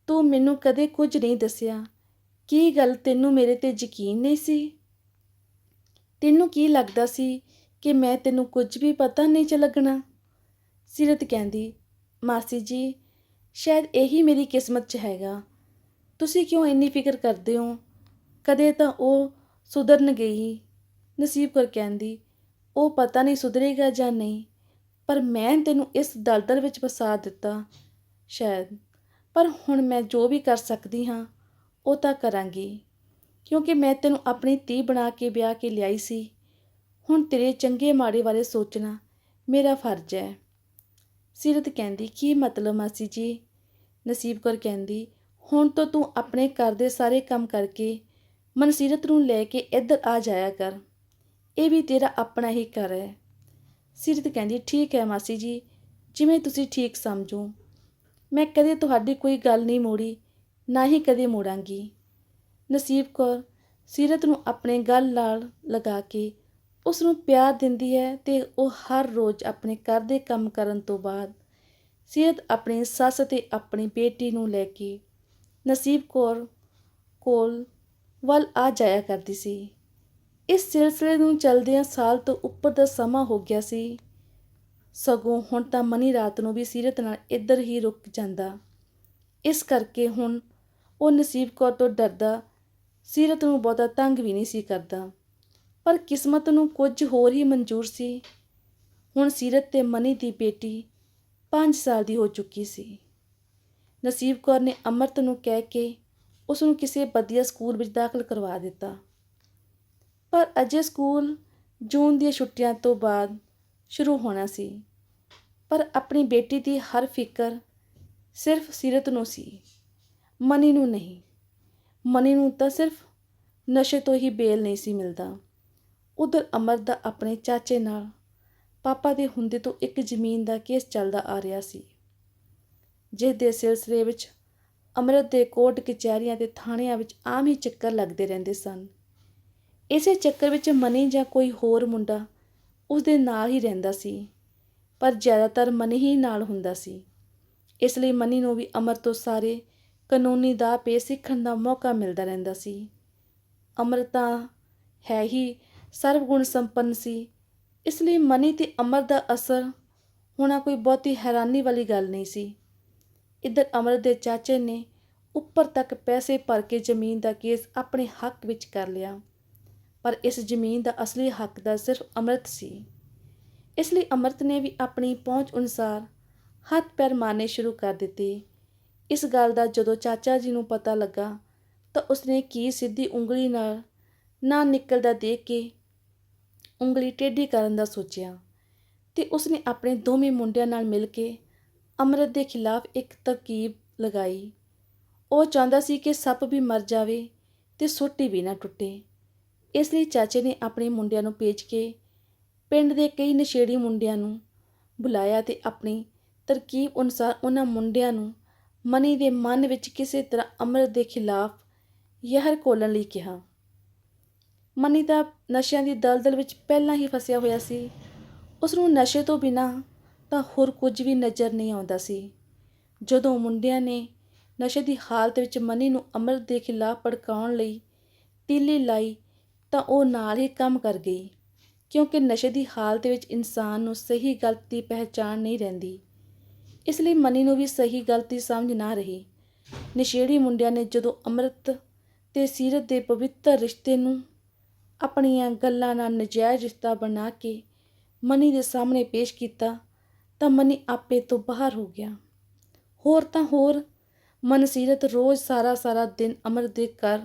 ਤੂੰ ਮੈਨੂੰ ਕਦੇ ਕੁਝ ਨਹੀਂ ਦੱਸਿਆ। ਕੀ ਗੱਲ ਤੈਨੂੰ ਮੇਰੇ ਤੇ ਯਕੀਨ ਨਹੀਂ ਸੀ? ਤੈਨੂੰ ਕੀ ਲੱਗਦਾ ਸੀ ਕਿ ਮੈਂ ਤੈਨੂੰ ਕੁਝ ਵੀ ਪਤਾ ਨਹੀਂ ਚ ਲੱਗਣਾ? ਸੀਰਤ ਕਹਿੰਦੀ, ਮਾਸੀ ਜੀ, ਸ਼ਾਇਦ ਇਹੀ ਮੇਰੀ ਕਿਸਮਤ 'ਚ ਹੈਗਾ। ਤੁਸੀਂ ਕਿਉਂ ਇੰਨੀ ਫਿਕਰ ਕਰਦੇ ਹੋ? ਕਦੇ ਤਾਂ ਉਹ ਸੁਧਰਨ ਗਈ। ਨਸੀਬ ਕਰ ਕਹਿੰਦੀ ਉਹ ਪਤਾ ਨਹੀਂ ਸੁਧਰੇਗਾ ਜਾਂ ਨਹੀਂ। ਪਰ ਮੈਂ ਤੈਨੂੰ ਇਸ ਦਲਦਲ ਵਿੱਚ ਫਸਾ ਦਿੱਤਾ, ਸ਼ਾਇਦ। ਪਰ ਹੁਣ ਮੈਂ ਜੋ ਵੀ ਕਰ ਸਕਦੀ ਹਾਂ, ਉਹ ਤਾਂ ਕਰਾਂਗੀ। ਕਿਉਂਕਿ ਮੈਂ ਤੈਨੂੰ ਆਪਣੀ ਧੀ ਬਣਾ ਕੇ ਵਿਆਹ ਕੇ ਲਿਆਈ ਸੀ। ਹੁਣ ਤੇਰੇ ਚੰਗੇ ਮਾੜੇ ਬਾਰੇ ਸੋਚਣਾ ਮੇਰਾ ਫਰਜ਼ ਹੈ। ਸੀਰਤ ਕਹਿੰਦੀ, ਕੀ ਮਤਲਬ ਮਾਸੀ ਜੀ? ਨਸੀਬ ਕੌਰ ਕਹਿੰਦੀ, ਹੁਣ ਤੋਂ ਤੂੰ ਆਪਣੇ ਘਰ ਦੇ ਸਾਰੇ ਕੰਮ ਕਰਕੇ ਮਨਸੀਰਤ ਨੂੰ ਲੈ ਕੇ ਇੱਧਰ ਆ ਜਾਇਆ ਕਰ। ਇਹ ਵੀ ਤੇਰਾ ਆਪਣਾ ਹੀ ਘਰ ਹੈ। ਸਿਰਤ ਕਹਿੰਦੀ, ਠੀਕ ਹੈ ਮਾਸੀ ਜੀ, ਜਿਵੇਂ ਤੁਸੀਂ ਠੀਕ ਸਮਝੋ। ਮੈਂ ਕਦੇ ਤੁਹਾਡੀ ਕੋਈ ਗੱਲ ਨਹੀਂ ਮੋੜੀ, ਨਾ ਹੀ ਕਦੇ ਮੋੜਾਂਗੀ। ਨਸੀਬ ਕੌਰ ਸੀਰਤ ਨੂੰ ਆਪਣੇ ਗੱਲ ਨਾਲ ਲਗਾ ਕੇ ਉਸ ਨੂੰ ਪਿਆਰ ਦਿੰਦੀ ਹੈ ਤੇ ਉਹ ਹਰ ਰੋਜ਼ ਆਪਣੇ ਘਰ ਦੇ ਕੰਮ ਕਰਨ ਤੋਂ ਬਾਅਦ ਸੀਰਤ ਆਪਣੀ ਸੱਸ ਤੇ ਆਪਣੀ ਬੇਟੀ ਨੂੰ ਲੈ ਕੇ ਨਸੀਬ ਕੌਰ ਕੋਲ ਵੱਲ ਆ ਜਾਇਆ ਕਰਦੀ ਸੀ। ਇਸ ਸਿਲਸਿਲੇ ਨੂੰ ਚਲਦਿਆਂ ਸਾਲ ਤੋਂ ਉੱਪਰ ਦਾ ਸਮਾਂ ਹੋ ਗਿਆ ਸੀ। ਸਗੋਂ ਹੁਣ ਤਾਂ ਮਨੀ ਰਾਤ ਨੂੰ ਵੀ ਸੀਰਤ ਨਾਲ ਇੱਧਰ ਹੀ ਰੁਕ ਜਾਂਦਾ। ਇਸ ਕਰਕੇ ਹੁਣ ਉਹ ਨਸੀਬ ਕੌਰ ਤੋਂ ਡਰਦਾ, ਸੀਰਤ ਨੂੰ ਬਹੁਤਾ ਤੰਗ ਵੀ ਨਹੀਂ ਸੀ ਕਰਦਾ। ਪਰ ਕਿਸਮਤ ਨੂੰ ਕੁਝ ਹੋਰ ਹੀ ਮਨਜ਼ੂਰ ਸੀ। ਹੁਣ ਸੀਰਤ ਤੇ ਮਨੀ ਦੀ ਬੇਟੀ 5 ਸਾਲ ਦੀ ਹੋ ਚੁੱਕੀ ਸੀ। ਨਸੀਬ ਕੌਰ ਨੇ ਅਮਰਤ ਨੂੰ ਕਹਿ ਕੇ ਉਸ ਨੂੰ ਕਿਸੇ ਵਧੀਆ ਸਕੂਲ ਵਿੱਚ ਦਾਖਲ ਕਰਵਾ ਦਿੱਤਾ। ਪਰ ਅਜੇ ਸਕੂਲ ਜੂਨ ਦੀਆਂ ਛੁੱਟੀਆਂ ਤੋਂ ਬਾਅਦ ਸ਼ੁਰੂ ਹੋਣਾ ਸੀ। ਪਰ ਆਪਣੀ ਬੇਟੀ ਦੀ ਹਰ ਫਿਕਰ ਸਿਰਫ ਸੀਰਤ ਨੂੰ ਸੀ, ਮਨੀ ਨੂੰ ਨਹੀਂ। ਮਨੀ ਨੂੰ ਤਾਂ ਸਿਰਫ ਨਸ਼ੇ ਤੋਂ ਹੀ ਬੇਲ ਨਹੀਂ ਸੀ ਮਿਲਦਾ। ਉਧਰ ਅਮਰ ਦਾ ਆਪਣੇ ਚਾਚੇ ਨਾਲ ਪਾਪਾ ਦੇ ਹੁੰਦੇ ਤੋਂ ਇੱਕ ਜ਼ਮੀਨ ਦਾ ਕੇਸ ਚੱਲਦਾ ਆ ਰਿਹਾ ਸੀ, ਜਿਸ ਦੇ ਸਿਲਸਿਲੇ ਵਿੱਚ ਅਮਰਤ ਦੇ ਕੋਰਟ ਕਚਹਿਰੀਆਂ ਤੇ ਥਾਣਿਆਂ ਵਿੱਚ ਆਮ ਹੀ ਚੱਕਰ ਲੱਗਦੇ ਰਹਿੰਦੇ ਸਨ। ਇਸੇ ਚੱਕਰ ਵਿੱਚ ਮਨੀ ਜਾਂ ਕੋਈ ਹੋਰ ਮੁੰਡਾ ਉਸ ਦੇ ਨਾਲ ਹੀ ਰਹਿੰਦਾ ਸੀ, ਪਰ ਜ਼ਿਆਦਾਤਰ ਮਨੀ ਹੀ ਨਾਲ ਹੁੰਦਾ ਸੀ। ਇਸ ਲਈ ਮਨੀ ਨੂੰ ਵੀ ਅਮਰ ਤੋਂ ਸਾਰੇ ਕਾਨੂੰਨੀ ਦਾ ਪੇ ਸਿੱਖਣ ਦਾ ਮੌਕਾ ਮਿਲਦਾ ਰਹਿੰਦਾ ਸੀ। ਅਮਰ ਤਾਂ ਹੈ ਹੀ ਸਰਵਗੁਣ ਸੰਪੰਨ ਸੀ, ਇਸ ਲਈ ਮਨੀ ਤੇ ਅਮਰ ਦਾ ਅਸਰ ਹੋਣਾ ਕੋਈ ਬਹੁਤੀ ਹੈਰਾਨੀ ਵਾਲੀ ਗੱਲ ਨਹੀਂ ਸੀ। ਇੱਧਰ ਅਮਰ ਦੇ ਚਾਚੇ ਨੇ ਉੱਪਰ ਤੱਕ ਪੈਸੇ ਭਰ ਕੇ ਜ਼ਮੀਨ ਦਾ ਕੇਸ ਆਪਣੇ ਹੱਕ ਵਿੱਚ ਕਰ ਲਿਆ। ਪਰ ਇਸ ਜ਼ਮੀਨ ਦਾ ਅਸਲੀ ਹੱਕ ਦਾ ਸਿਰਫ ਅਮਰਤ ਸੀ। ਇਸ ਲਈ ਅਮਰਤ ਨੇ ਵੀ ਆਪਣੀ ਪਹੁੰਚ ਅਨੁਸਾਰ ਹੱਥ ਪੈਰ ਮਾਰਨੇ ਸ਼ੁਰੂ ਕਰ ਦਿੱਤੇ। ਇਸ ਗੱਲ ਦਾ ਜਦੋਂ ਚਾਚਾ ਜੀ ਨੂੰ ਪਤਾ ਲੱਗਾ ਤਾਂ ਉਸਨੇ ਕੀ ਸਿੱਧੀ ਉਂਗਲੀ ਨਾਲ ਨਾ ਨਿਕਲਦਾ ਦੇਖ ਕੇ ਉਂਗਲੀ ਟੇਢੀ ਕਰਨ ਦਾ ਸੋਚਿਆ ਤੇ ਉਸਨੇ ਆਪਣੇ ਦੋਵੇਂ ਮੁੰਡਿਆਂ ਨਾਲ ਮਿਲ ਕੇ ਅਮਰਤ ਦੇ ਖਿਲਾਫ ਇੱਕ ਤਰਕੀਬ ਲਗਾਈ। ਉਹ ਚਾਹੁੰਦਾ ਸੀ ਕਿ ਸੱਪ ਵੀ ਮਰ ਜਾਵੇ ਤੇ ਸੋਟੀ ਵੀ ਨਾ ਟੁੱਟੇ। ਇਸ ਲਈ ਚਾਚੇ ਨੇ ਆਪਣੇ ਮੁੰਡਿਆਂ ਨੂੰ ਭੇਜ ਕੇ ਪਿੰਡ ਦੇ ਕਈ ਨਸ਼ੇੜੀ ਮੁੰਡਿਆਂ ਨੂੰ ਬੁਲਾਇਆ ਤੇ ਆਪਣੀ ਤਰਕੀਬ ਅਨੁਸਾਰ ਉਹਨਾਂ ਮੁੰਡਿਆਂ ਨੂੰ ਮਨੀ ਦੇ ਮਨ ਵਿੱਚ ਕਿਸੇ ਤਰ੍ਹਾਂ ਅੰਮ੍ਰਿਤ ਦੇ ਖਿਲਾਫ ਯਹਰ ਘੋਲਣ ਲਈ ਕਿਹਾ। ਮਨੀ ਤਾਂ ਨਸ਼ਿਆਂ ਦੀ ਦਲਦਲ ਵਿੱਚ ਪਹਿਲਾਂ ਹੀ ਫਸਿਆ ਹੋਇਆ ਸੀ। ਉਸ ਨੂੰ ਨਸ਼ੇ ਤੋਂ ਬਿਨਾਂ ਤਾਂ ਹੋਰ ਕੁਝ ਵੀ ਨਜ਼ਰ ਨਹੀਂ ਆਉਂਦਾ ਸੀ। ਜਦੋਂ ਮੁੰਡਿਆਂ ਨੇ ਨਸ਼ੇ ਦੀ ਹਾਲਤ ਵਿੱਚ ਮਨੀ ਨੂੰ ਅੰਮ੍ਰਿਤ ਦੇ ਖਿਲਾਫ ਭੜਕਾਉਣ ਲਈ ਤੀਲੀ ਲਾਈ ਤਾਂ ਉਹ ਨਾਲ ਹੀ ਕੰਮ ਕਰ ਗਈ, ਕਿਉਂਕਿ ਨਸ਼ੇ ਦੀ ਹਾਲਤ ਵਿੱਚ ਇਨਸਾਨ ਨੂੰ ਸਹੀ ਗਲਤ ਦੀ ਪਹਿਚਾਣ ਨਹੀਂ ਰਹਿੰਦੀ। ਇਸ ਲਈ ਮਨੀ ਨੂੰ ਵੀ ਸਹੀ ਗਲਤੀ ਸਮਝ ਨਾ ਰਹੀ। ਨਸ਼ੇੜੀ ਮੁੰਡਿਆਂ ਨੇ ਜਦੋਂ ਅੰਮ੍ਰਿਤ ਤੇ ਸੀਰਤ ਦੇ ਪਵਿੱਤਰ ਰਿਸ਼ਤੇ ਨੂੰ ਆਪਣੀਆਂ ਗੱਲਾਂ ਨਾਲ ਨਜਾਇਜ਼ ਰਿਸ਼ਤਾ ਬਣਾ ਕੇ ਮਨੀ ਦੇ ਸਾਹਮਣੇ ਪੇਸ਼ ਕੀਤਾ, ਤਾਂ ਮਨੀ ਆਪੇ ਤੋਂ ਬਾਹਰ ਹੋ ਗਿਆ। ਹੋਰ ਤਾਂ ਹੋਰ ਮਨਸੀਰਤ ਰੋਜ਼ ਸਾਰਾ ਸਾਰਾ ਦਿਨ ਅਮਰ ਦੇ ਘਰ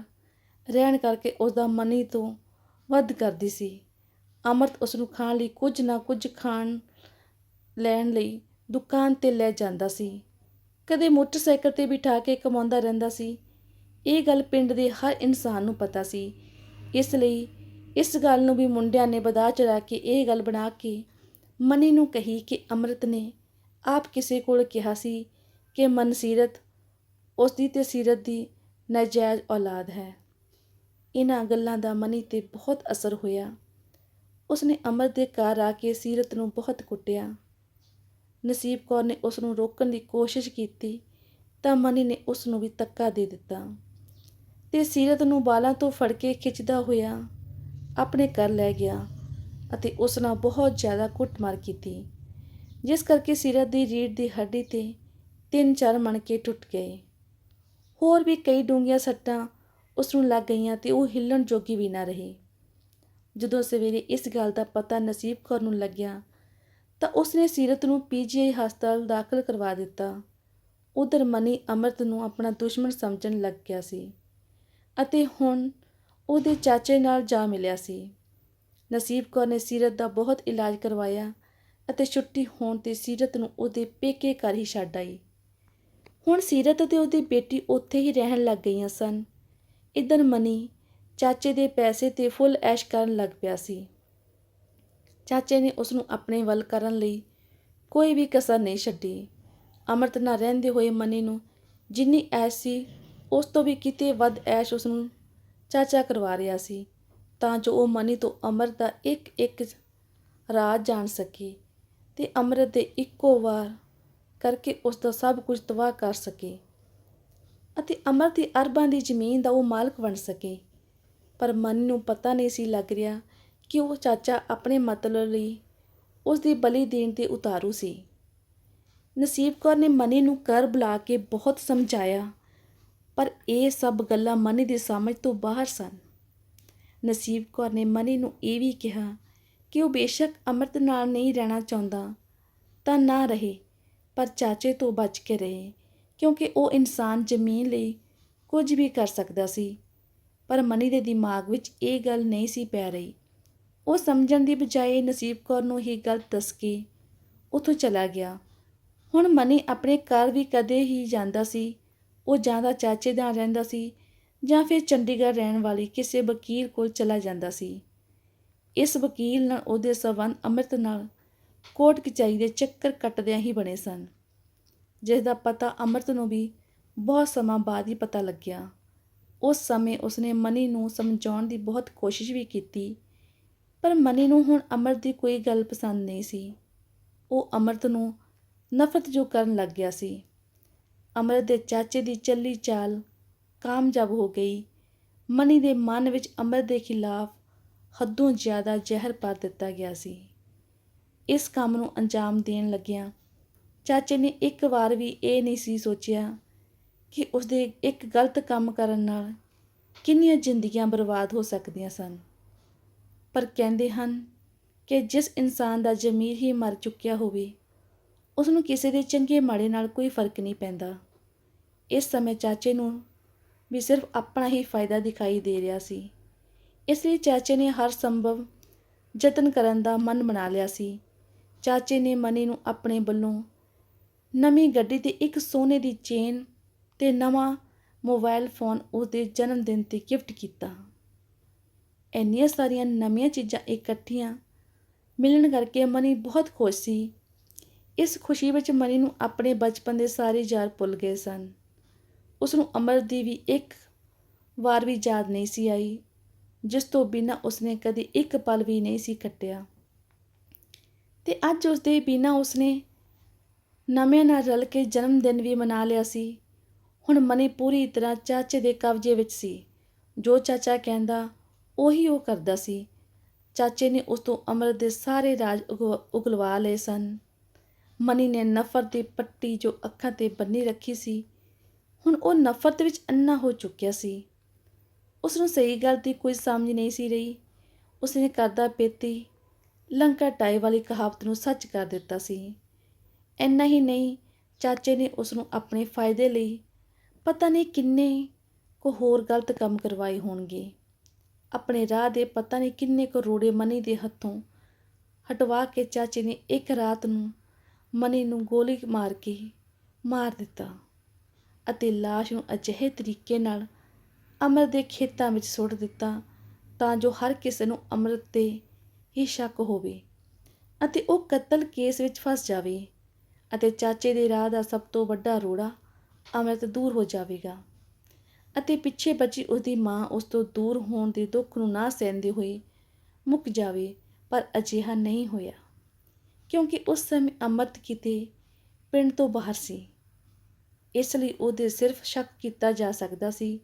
ਰਹਿਣ ਕਰਕੇ ਉਸ ਦਾ ਮਨੀ ਤੋਂ ਵੱਧ ਕਰਦੀ ਸੀ। ਅੰਮ੍ਰਿਤ ਉਸ ਨੂੰ ਖਾਣ ਲਈ ਕੁਝ ਨਾ ਕੁਝ ਖਾਣ ਲੈਣ ਲਈ ਦੁਕਾਨ ਤੇ ਲੈ ਜਾਂਦਾ ਸੀ। ਕਦੇ ਮੋਟਰਸਾਈਕਲ ਤੇ ਬਿਠਾ ਕੇ ਕਮਾਉਂਦਾ ਰਹਿੰਦਾ ਸੀ। ਇਹ ਗੱਲ ਪਿੰਡ ਦੇ ਹਰ ਇਨਸਾਨ ਨੂੰ ਪਤਾ ਸੀ। ਇਸ ਲਈ ਇਸ ਗੱਲ ਨੂੰ ਵੀ ਮੁੰਡਿਆਂ ਨੇ ਵਧਾ ਚੜਾ ਕੇ ਇਹ ਗੱਲ ਬਣਾ ਕੇ ਮਨੀ ਨੂੰ ਕਹੀ ਕਿ ਅੰਮ੍ਰਿਤ ਨੇ ਆਪ ਕਿਸੇ ਕੋਲ ਕਿਹਾ ਸੀ ਕਿ ਮਨਸੀਰਤ ਉਸ ਦੀ ਤੇ ਸੀਰਤ ਦੀ ਨਾਜਾਇਜ਼ ਔਲਾਦ ਹੈ। ਇਹਨਾਂ ਗੱਲਾਂ ਦਾ ਮਨੀ ਤੇ ਬਹੁਤ ਅਸਰ ਹੋਇਆ। ਉਸਨੇ ਅੰਮ੍ਰਿਤ ਦੇ ਘਰ ਆ ਕੇ ਸੀਰਤ ਨੂੰ ਬਹੁਤ ਕੁੱਟਿਆ। ਨਸੀਬ ਕੌਰ ਨੇ ਉਸ ਨੂੰ ਰੋਕਣ ਦੀ ਕੋਸ਼ਿਸ਼ ਕੀਤੀ ਤਾਂ ਮਨੀ ਨੇ ਉਸ ਨੂੰ ਵੀ ਤੱਕਾ ਦੇ ਦਿੱਤਾ। ਤੇ ਸੀਰਤ ਨੂੰ ਬਾਲਾਂ ਤੋਂ ਫੜ ਕੇ ਖਿੱਚਦਾ ਹੋਇਆ ਆਪਣੇ ਘਰ ਲੈ ਗਿਆ ਅਤੇ ਉਸ ਨਾਲ ਬਹੁਤ ਜ਼ਿਆਦਾ ਕੁੱਟਮਾਰ ਕੀਤੀ, ਜਿਸ ਕਰਕੇ ਸੀਰਤ ਦੀ ਰੀੜ ਦੀ ਹੱਡੀ ਤੇ ਤਿੰਨ ਚਾਰ ਮਣਕੇ ਟੁੱਟ ਗਏ। ਹੋਰ ਵੀ ਕਈ ਡੂੰਘੀਆਂ ਸੱਟਾਂ ਉਸ ਨੂੰ ਲੱਗ ਗਈਆਂ ਤੇ ਉਹ ਹਿੱਲਣ ਜੋਗੀ ਵੀ ਨਾ ਰਹੀ। ਜਦੋਂ ਸਵੇਰੇ ਇਸ ਗੱਲ ਦਾ ਪਤਾ ਨਸੀਬ ਕੌਰ ਨੂੰ ਲੱਗਿਆ, ਤਾਂ ਉਸਨੇ ਸੀਰਤ ਨੂੰ ਪੀਜੀਆਈ ਹਸਪਤਾਲ ਦਾਖਲ ਕਰਵਾ ਦਿੱਤਾ। ਉਧਰ ਮਨੀ ਅਮਰਤ ਨੂੰ ਆਪਣਾ ਦੁਸ਼ਮਣ ਸਮਝਣ ਲੱਗ ਗਿਆ ਸੀ ਅਤੇ ਹੁਣ ਉਹਦੇ ਚਾਚੇ ਨਾਲ ਜਾ ਮਿਲਿਆ ਸੀ। ਨਸੀਬ ਕੌਰ ਨੇ ਸੀਰਤ ਦਾ ਬਹੁਤ ਇਲਾਜ ਕਰਵਾਇਆ ਅਤੇ ਛੁੱਟੀ ਹੋਣ ਤੇ ਸੀਰਤ ਨੂੰ ਉਹਦੇ ਪੇਕੇ ਘਰ ਹੀ ਛੱਡ ਆਈ। ਹੁਣ ਸੀਰਤ ਅਤੇ ਉਹਦੀ ਬੇਟੀ ਉੱਥੇ ਹੀ ਰਹਿਣ ਲੱਗ ਗਈਆਂ ਸਨ। ਇਧਰ ਮਨੀ ਚਾਚੇ ਦੇ ਪੈਸੇ ਤੇ ਫੁੱਲ ਐਸ਼ ਕਰਨ ਲੱਗ ਪਿਆ ਸੀ। ਚਾਚੇ ਨੇ ਉਸ ਨੂੰ ਆਪਣੇ ਵੱਲ ਕਰਨ ਲਈ ਕੋਈ ਵੀ ਕਸਰ ਨਹੀਂ ਛੱਡੀ। ਅਮਰਤ ਨਾਲ ਰਹਿੰਦੇ ਹੋਏ ਮਨੀ ਨੂੰ ਜਿੰਨੀ ਐਸ਼ ਸੀ, ਉਸ ਤੋਂ ਵੀ ਕਿਤੇ ਵੱਧ ਐਸ਼ ਉਸ ਨੂੰ ਚਾਚਾ ਕਰਵਾ ਰਿਹਾ ਸੀ, ਤਾਂ ਜੋ ਉਹ ਮਨੀ ਤੋਂ ਅਮਰਤ ਦਾ ਇੱਕ ਇੱਕ ਰਾਜ ਜਾਣ ਸਕੇ ਤੇ ਅਮਰਤ ਦੇ ਇੱਕੋ ਵਾਰ ਕਰਕੇ ਉਸ ਦਾ ਸਭ ਕੁਝ ਤਬਾਹ ਕਰ ਸਕੇ। ਅਤੇ ਅਮਰਤ ਦੀ ਅਰਬਾਂ ਦੀ ਜ਼ਮੀਨ ਦਾ ਉਹ ਮਾਲਕ ਬਣ ਸਕੇ। ਪਰ ਮਨ ਨੂੰ ਪਤਾ ਨਹੀਂ ਸੀ ਲੱਗ ਰਿਹਾ ਕਿ ਉਹ ਚਾਚਾ ਆਪਣੇ ਮਤਲਬ ਲਈ ਉਸ ਦੀ ਬਲੀ ਦੇਣ ਤੇ ਉਤਾਰੂ ਸੀ। ਨਸੀਬ ਕੌਰ ਨੇ ਮਨੀ ਨੂੰ ਕਰ ਬੁਲਾ ਕੇ ਬਹੁਤ ਸਮਝਾਇਆ, ਪਰ ਇਹ ਸਭ ਗੱਲਾਂ ਮਨੀ ਦੀ ਸਮਝ ਤੋਂ ਬਾਹਰ ਸਨ। ਨਸੀਬ ਕੌਰ ਨੇ ਮਨੀ ਨੂੰ ਇਹ ਵੀ ਕਿਹਾ ਕਿ ਉਹ ਬੇਸ਼ੱਕ ਅਮਰਤ ਨਾਲ ਨਹੀਂ ਰਹਿਣਾ ਚਾਹੁੰਦਾ ਤਾਂ ਨਾ ਰਹੇ, ਪਰ ਚਾਚੇ ਤੋਂ ਬਚ ਕੇ ਰਹੇ। ਕਿਉਂਕਿ ਉਹ ਇਨਸਾਨ ਜ਼ਮੀਨ ਲਈ ਕੁਝ ਵੀ ਕਰ ਸਕਦਾ ਸੀ, ਪਰ ਮਨੀ ਦੇ ਦਿਮਾਗ ਵਿੱਚ ਇਹ ਗੱਲ ਨਹੀਂ ਸੀ ਪੈ ਰਹੀ। ਉਹ ਸਮਝਣ ਦੀ ਬਜਾਏ ਨਸੀਬ ਕੌਰ ਨੂੰ ਹੀ ਗਲਤ ਦੱਸ ਕੇ ਉੱਥੋਂ ਚਲਾ ਗਿਆ। ਹੁਣ ਮਨੀ ਆਪਣੇ ਘਰ ਵੀ ਕਦੇ ਹੀ ਜਾਂਦਾ ਸੀ, ਉਹ ਜਾਂ ਤਾਂ ਚਾਚੇ ਦਾ ਰਹਿੰਦਾ ਸੀ ਜਾਂ ਫਿਰ ਚੰਡੀਗੜ੍ਹ ਰਹਿਣ ਵਾਲੀ ਕਿਸੇ ਵਕੀਲ ਕੋਲ ਚਲਾ ਜਾਂਦਾ ਸੀ। ਇਸ ਵਕੀਲ ਨਾਲ ਉਹਦੇ ਸਬੰਧ ਅੰਮ੍ਰਿਤ ਨਾਲ ਕੋਰਟ ਕਚਹਿਰੀ ਦੇ ਚੱਕਰ ਕੱਟਦਿਆਂ ਹੀ ਬਣੇ ਸਨ। ਜਿਸ ਦਾ ਪਤਾ ਅੰਮ੍ਰਿਤ ਨੂੰ ਵੀ ਬਹੁਤ ਸਮਾਂ ਬਾਅਦ ਹੀ ਪਤਾ ਲੱਗਿਆ। ਉਸ ਸਮੇਂ ਉਸਨੇ ਮਨੀ ਨੂੰ ਸਮਝਾਉਣ ਦੀ ਬਹੁਤ ਕੋਸ਼ਿਸ਼ ਵੀ ਕੀਤੀ, ਪਰ ਮਨੀ ਨੂੰ ਹੁਣ ਅਮਰਤ ਦੀ ਕੋਈ ਗੱਲ ਪਸੰਦ ਨਹੀਂ ਸੀ। ਉਹ ਅਮਰਤ ਨੂੰ ਨਫ਼ਰਤ ਜੋ ਕਰਨ ਲੱਗ ਗਿਆ ਸੀ। ਅਮਰਤ ਦੇ ਚਾਚੇ ਦੀ ਚੱਲੀ ਚਾਲ ਕਾਮਯਾਬ ਹੋ ਗਈ। ਮਨੀ ਦੇ ਮਨ ਵਿੱਚ ਅਮਰਤ ਦੇ ਖਿਲਾਫ ਹੱਦੋਂ ਜ਼ਿਆਦਾ ਜ਼ਹਿਰ ਪਾ ਦਿੱਤਾ ਗਿਆ ਸੀ। ਇਸ ਕੰਮ ਨੂੰ ਅੰਜਾਮ ਦੇਣ ਲੱਗਿਆਂ ਚਾਚੇ ਨੇ ਇੱਕ ਵਾਰ ਵੀ ਇਹ ਨਹੀਂ ਸੀ ਸੋਚਿਆ ਕਿ ਉਸਦੇ ਇੱਕ ਗਲਤ ਕੰਮ ਕਰਨ ਨਾਲ ਕਿੰਨੀਆਂ ਜ਼ਿੰਦਗੀਆਂ ਬਰਬਾਦ ਹੋ ਸਕਦੀਆਂ ਸਨ। ਪਰ ਕਹਿੰਦੇ ਹਨ ਕਿ ਜਿਸ ਇਨਸਾਨ ਦਾ ਜ਼ਮੀਰ ਹੀ ਮਰ ਚੁੱਕਿਆ ਹੋਵੇ ਉਸ ਨੂੰ ਕਿਸੇ ਦੇ ਚੰਗੇ ਮਾੜੇ ਨਾਲ ਕੋਈ ਫ਼ਰਕ ਨਹੀਂ ਪੈਂਦਾ। ਇਸ ਸਮੇਂ ਚਾਚੇ ਨੂੰ ਵੀ ਸਿਰਫ ਆਪਣਾ ਹੀ ਫਾਇਦਾ ਦਿਖਾਈ ਦੇ ਰਿਹਾ ਸੀ। ਇਸ ਲਈ ਚਾਚੇ ਨੇ ਹਰ ਸੰਭਵ ਯਤਨ ਕਰਨ ਦਾ ਮਨ ਬਣਾ ਲਿਆ ਸੀ। ਚਾਚੇ ਨੇ ਮਨੀ ਨੂੰ ਆਪਣੇ ਵੱਲੋਂ ਨਵੀਂ ਗੱਡੀ ਤੇ ਇੱਕ ਸੋਨੇ ਦੀ ਚੇਨ ਤੇ ਨਵਾਂ ਮੋਬਾਈਲ ਫੋਨ ਉਸਦੇ ਜਨਮ ਦਿਨ ਤੇ ਗਿਫਟ ਕੀਤਾ। ਇੰਨੀਆਂ ਸਾਰੀਆਂ ਨਵੀਆਂ ਚੀਜ਼ਾਂ ਇਕੱਠੀਆਂ ਮਿਲਣ ਕਰਕੇ ਮਨੀ ਬਹੁਤ ਖੁਸ਼ ਸੀ। ਇਸ ਖੁਸ਼ੀ ਵਿੱਚ ਮਨੀ ਨੂੰ ਆਪਣੇ ਬਚਪਨ ਦੇ ਸਾਰੇ ਯਾਰ ਭੁੱਲ ਗਏ ਸਨ। ਉਸ ਨੂੰ ਅਮਰ ਦੀ ਵੀ ਇੱਕ ਵਾਰ ਵੀ ਯਾਦ ਨਹੀਂ ਸੀ ਆਈ, ਜਿਸ ਤੋਂ ਬਿਨਾਂ ਉਸਨੇ ਕਦੇ ਇੱਕ ਪਲ ਵੀ ਨਹੀਂ ਸੀ ਕੱਟਿਆ। ਤੇ ਅੱਜ ਉਸਦੇ ਬਿਨਾਂ ਉਸਨੇ ਨਵੇਂ ਨਾਲ ਰਲ ਕੇ ਜਨਮ ਦਿਨ ਵੀ ਮਨਾ ਲਿਆ ਸੀ। ਹੁਣ ਮਨੀ ਪੂਰੀ ਤਰ੍ਹਾਂ ਚਾਚੇ ਦੇ ਕਬਜ਼ੇ ਵਿੱਚ ਸੀ। ਜੋ ਚਾਚਾ ਕਹਿੰਦਾ, ਉਹੀ ਉਹ ਕਰਦਾ ਸੀ। ਚਾਚੇ ਨੇ ਉਸ ਤੋਂ ਅਮਰ ਦੇ ਸਾਰੇ ਰਾਜ ਉਗ- ਉਗਲਵਾ ਲਏ ਸਨ। ਮਨੀ ਨੇ ਨਫ਼ਰਤ ਦੀ ਪੱਟੀ ਜੋ ਅੱਖਾਂ ਤੇ ਬੰਨੀ ਰੱਖੀ ਸੀ, ਹੁਣ ਉਹ ਨਫ਼ਰਤ ਵਿੱਚ ਅੰਨਾ ਹੋ ਚੁੱਕਿਆ ਸੀ। ਉਸ ਨੂੰ ਸਹੀ ਗੱਲ ਦੀ ਕੋਈ ਸਮਝ ਨਹੀਂ ਸੀ ਰਹੀ। ਉਸਨੇ ਕਰਦਾ ਪੇਤੀ ਲੰਕਾ ਟਾਈ ਵਾਲੀ ਕਹਾਵਤ ਨੂੰ ਸੱਚ ਕਰ ਦਿੱਤਾ ਸੀ। ਇੰਨਾ ਹੀ ਨਹੀਂ, ਚਾਚੇ ਨੇ ਉਸ ਨੂੰ ਆਪਣੇ ਫਾਇਦੇ ਲਈ ਪਤਾ ਨਹੀਂ ਕਿੰਨੇ ਕੁ ਹੋਰ ਗਲਤ ਕੰਮ ਕਰਵਾਏ ਹੋਣਗੇ। ਆਪਣੇ ਰਾਹ ਦੇ ਪਤਾ ਨਹੀਂ ਕਿੰਨੇ ਕੁ ਰੋੜੇ ਮਨੀ ਦੇ ਹੱਥੋਂ ਹਟਵਾ ਕੇ ਚਾਚੇ ਨੇ ਇੱਕ ਰਾਤ ਨੂੰ ਮਨੀ ਨੂੰ ਗੋਲੀ ਮਾਰ ਕੇ ਮਾਰ ਦਿੱਤਾ ਅਤੇ ਲਾਸ਼ ਨੂੰ ਅਜਿਹੇ ਤਰੀਕੇ ਨਾਲ ਅਮਰ ਦੇ ਖੇਤਾਂ ਵਿੱਚ ਸੁੱਟ ਦਿੱਤਾ ਤਾਂ ਜੋ ਹਰ ਕਿਸੇ ਨੂੰ ਅਮਰ ਤੇ ਹੀ ਸ਼ੱਕ ਹੋਵੇ ਅਤੇ ਉਹ ਕਤਲ ਕੇਸ ਵਿੱਚ ਫਸ ਜਾਵੇ। ਅਤੇ ਚਾਚੇ ਦੇ ਰਾਹ ਦਾ ਸਭ ਤੋਂ ਵੱਡਾ ਰੋੜਾ ਅੰਮ੍ਰਿਤ ਦੂਰ ਹੋ ਜਾਵੇਗਾ ਅਤੇ ਪਿੱਛੇ ਬਚੀ ਉਸਦੀ ਮਾਂ ਉਸ ਤੋਂ ਦੂਰ ਹੋਣ ਦੇ ਦੁੱਖ ਨੂੰ ਨਾ ਸਹਿੰਦੇ ਹੋਏ ਮੁੱਕ ਜਾਵੇ, ਪਰ ਅਜਿਹਾ ਨਹੀਂ ਹੋਇਆ। ਕਿਉਂਕਿ ਉਸ ਸਮੇਂ ਅੰਮ੍ਰਿਤ ਕਿਤੇ ਪਿੰਡ ਤੋਂ ਬਾਹਰ ਸੀ। ਇਸ ਲਈ ਉਹਦੇ ਸਿਰਫ ਸ਼ੱਕ ਕੀਤਾ ਜਾ ਸਕਦਾ ਸੀ,